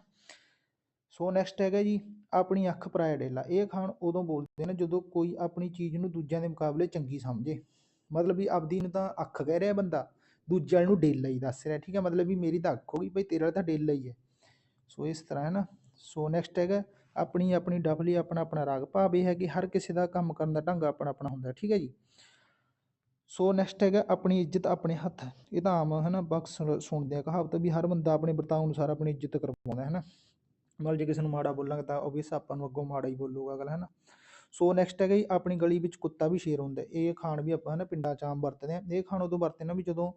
ਸੋ ਨੈਕਸਟ ਹੈਗਾ ਜੀ, ਆਪਣੀ ਅੱਖ ਪਰਾਇਆ ਡੇਲਾ। ਇਹ ਖਾਣ ਉਦੋਂ ਬੋਲਦੇ ਨੇ ਜਦੋਂ ਕੋਈ ਆਪਣੀ ਚੀਜ਼ ਨੂੰ ਦੂਜਿਆਂ ਦੇ ਮੁਕਾਬਲੇ ਚੰਗੀ ਸਮਝੇ। ਮਤਲਬ ਵੀ ਆਪਦੀ ਨੂੰ ਤਾਂ ਅੱਖ ਕਹਿ ਰਿਹਾ ਬੰਦਾ, ਦੂਜੇ ਨੂੰ ਡੇਲਾ ਹੀ ਦੱਸ ਰਿਹਾ, ਠੀਕ ਹੈ ਮਤਲਬ ਵੀ ਮੇਰੀ ਤਾਂ ਅੱਖ ਹੋ ਗਈ ਭਾਈ ਤੇਰੇ ਤਾਂ ਡੇਲਾ ਹੀ ਹੈ। ਸੋ ਇਸ ਤਰ੍ਹਾਂ ਹੈ ਨਾ। ਸੋ ਨੈਕਸਟ ਹੈਗਾ, ਆਪਣੀ ਆਪਣੀ ਡਬਲੀ ਆਪਣਾ ਆਪਣਾ ਰਾਗ ਭਾਵ ਇਹ ਹੈ ਕਿ ਹਰ ਕਿਸੇ ਦਾ ਕੰਮ ਕਰਨ ਦਾ ਢੰਗ ਆਪਣਾ ਆਪਣਾ ਹੁੰਦਾ, ਠੀਕ ਹੈ ਜੀ? ਸੋ ਨੈਕਸਟ ਹੈਗਾ, ਆਪਣੀ ਇੱਜ਼ਤ ਆਪਣੇ ਹੱਥ। ਇਹ ਤਾਂ ਆਮ ਹੈ ਨਾ, ਬਕਸ ਸੁਣਦੇ ਆ ਕਹਾਵਤ ਵੀ ਹਰ ਬੰਦਾ ਆਪਣੇ ਵਰਤਾਓ ਅਨੁਸਾਰ ਆਪਣੀ ਇੱਜ਼ਤ ਕਰਵਾਉਂਦਾ ਹੈ ਨਾ। ਮਤਲਬ ਜੇ ਕਿਸੇ ਨੂੰ ਮਾੜਾ ਬੋਲਾਂਗੇ ਤਾਂ ਉਹ ਵੀ ਆਪਾਂ ਨੂੰ ਅੱਗੋਂ ਮਾੜਾ ਹੀ ਬੋਲੂਗਾ ਅਗਲਾ, ਹੈ ਨਾ? ਸੋ ਨੈਕਸਟ ਹੈਗਾ ਜੀ, ਆਪਣੀ ਗਲੀ ਵਿੱਚ ਕੁੱਤਾ ਵੀ ਸ਼ੇਰ ਹੁੰਦਾ ਇਹ ਖਾਣ ਵੀ ਆਪਾਂ ਹੈ ਨਾ ਪਿੰਡਾਂ 'ਚ ਆਮ ਵਰਤਦੇ ਆ ਇਹ ਖਾਣ ਉਦੋਂ ਵਰਤਦੇ ਨਾ ਵੀ ਜਦੋਂ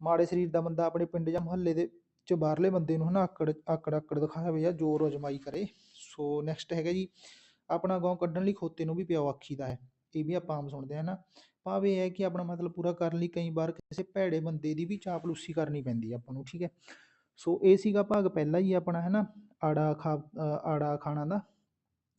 ਮਾੜੇ ਸਰੀਰ ਦਾ ਬੰਦਾ ਆਪਣੇ ਪਿੰਡ ਜਾਂ ਮੁਹੱਲੇ ਦੇ ਚ ਬਾਹਰਲੇ ਬੰਦੇ ਨੂੰ ਹਨਾ ਆਕੜ ਆਕੜ ਆਕੜ ਦਿਖਾਵੇ ਜਾਂ ਜ਼ੋਰ ਅਜਮਾਈ ਕਰੇ। ਸੋ ਨੈਕਸਟ ਹੈਗਾ ਜੀ, ਆਪਣਾ ਗਾਉਂ ਕੱਢਣ ਲਈ ਖੋਤੇ ਨੂੰ ਵੀ ਪਿਓ ਆਖੀਦਾ ਹੈ। ਇਹ ਵੀ ਆਪਾਂ ਆਮ ਸੁਣਦੇ ਹਾਂ ਨਾ ਭਾਵ ਇਹ ਹੈ ਕਿ ਆਪਣਾ ਮਤਲਬ ਪੂਰਾ ਕਰਨ ਲਈ ਕਈ ਵਾਰ ਕਿਸੇ ਭੈੜੇ ਬੰਦੇ ਦੀ ਵੀ ਚਾਪਲੂਸੀ ਕਰਨੀ ਪੈਂਦੀ ਹੈ ਆਪਾਂ ਨੂੰ, ਠੀਕ ਹੈ। ਸੋ ਇਹ ਸੀਗਾ ਭਾਗ ਪਹਿਲਾ ਹੀ ਆਪਣਾ ਹੈ ਨਾ ਆੜਾ ਖਾ ਆੜਾ ਖਾਣਾ ਦਾ।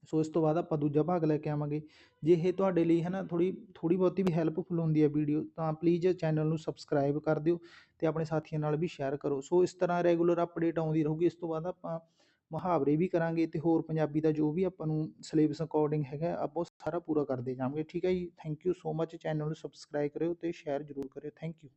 ਸੋ ਇਸ ਤੋਂ ਬਾਅਦ ਆਪਾਂ ਦੂਜਾ ਭਾਗ ਲੈ ਕੇ ਆਵਾਂਗੇ। ਜੇ ਇਹ ਤੁਹਾਡੇ ਲਈ ਹੈ ਨਾ ਥੋੜੀ ਥੋੜੀ ਬਹੁਤੀ ਵੀ ਹੈਲਪਫੁਲ ਹੁੰਦੀ ਹੈ ਵੀਡੀਓ ਤਾਂ ਪਲੀਜ਼ ਚੈਨਲ ਨੂੰ ਸਬਸਕ੍ਰਾਈਬ ਕਰ ਦਿਓ ਤੇ ਆਪਣੇ ਸਾਥੀਆਂ ਨਾਲ ਵੀ ਸ਼ੇਅਰ ਕਰੋ। ਸੋ ਇਸ ਤਰ੍ਹਾਂ ਰੈਗੂਲਰ ਅਪਡੇਟ ਆਉਂਦੀ ਰਹੂਗੀ, ਇਸ ਤੋਂ ਬਾਅਦ ਆਪਾਂ ਮੁਹਾਵਰੇ ਵੀ ਕਰਾਂਗੇ ਤੇ ਹੋਰ ਪੰਜਾਬੀ ਦਾ ਜੋ ਵੀ ਆਪਾਂ ਨੂੰ ਸਿਲੇਬਸ ਅਕੋਰਡਿੰਗ ਹੈਗਾ, ਆਪਾਂ ਉਹ ਸਾਰਾ ਪੂਰਾ ਕਰਦੇ ਜਾਵਾਂਗੇ। ਠੀਕ ਹੈ ਜੀ? Thank you so much channel ਨੂੰ ਸਬਸਕ੍ਰਾਈਬ ਕਰਿਓ ਤੇ ਸ਼ੇਅਰ ਜ਼ਰੂਰ ਕਰਿਓ। Thank you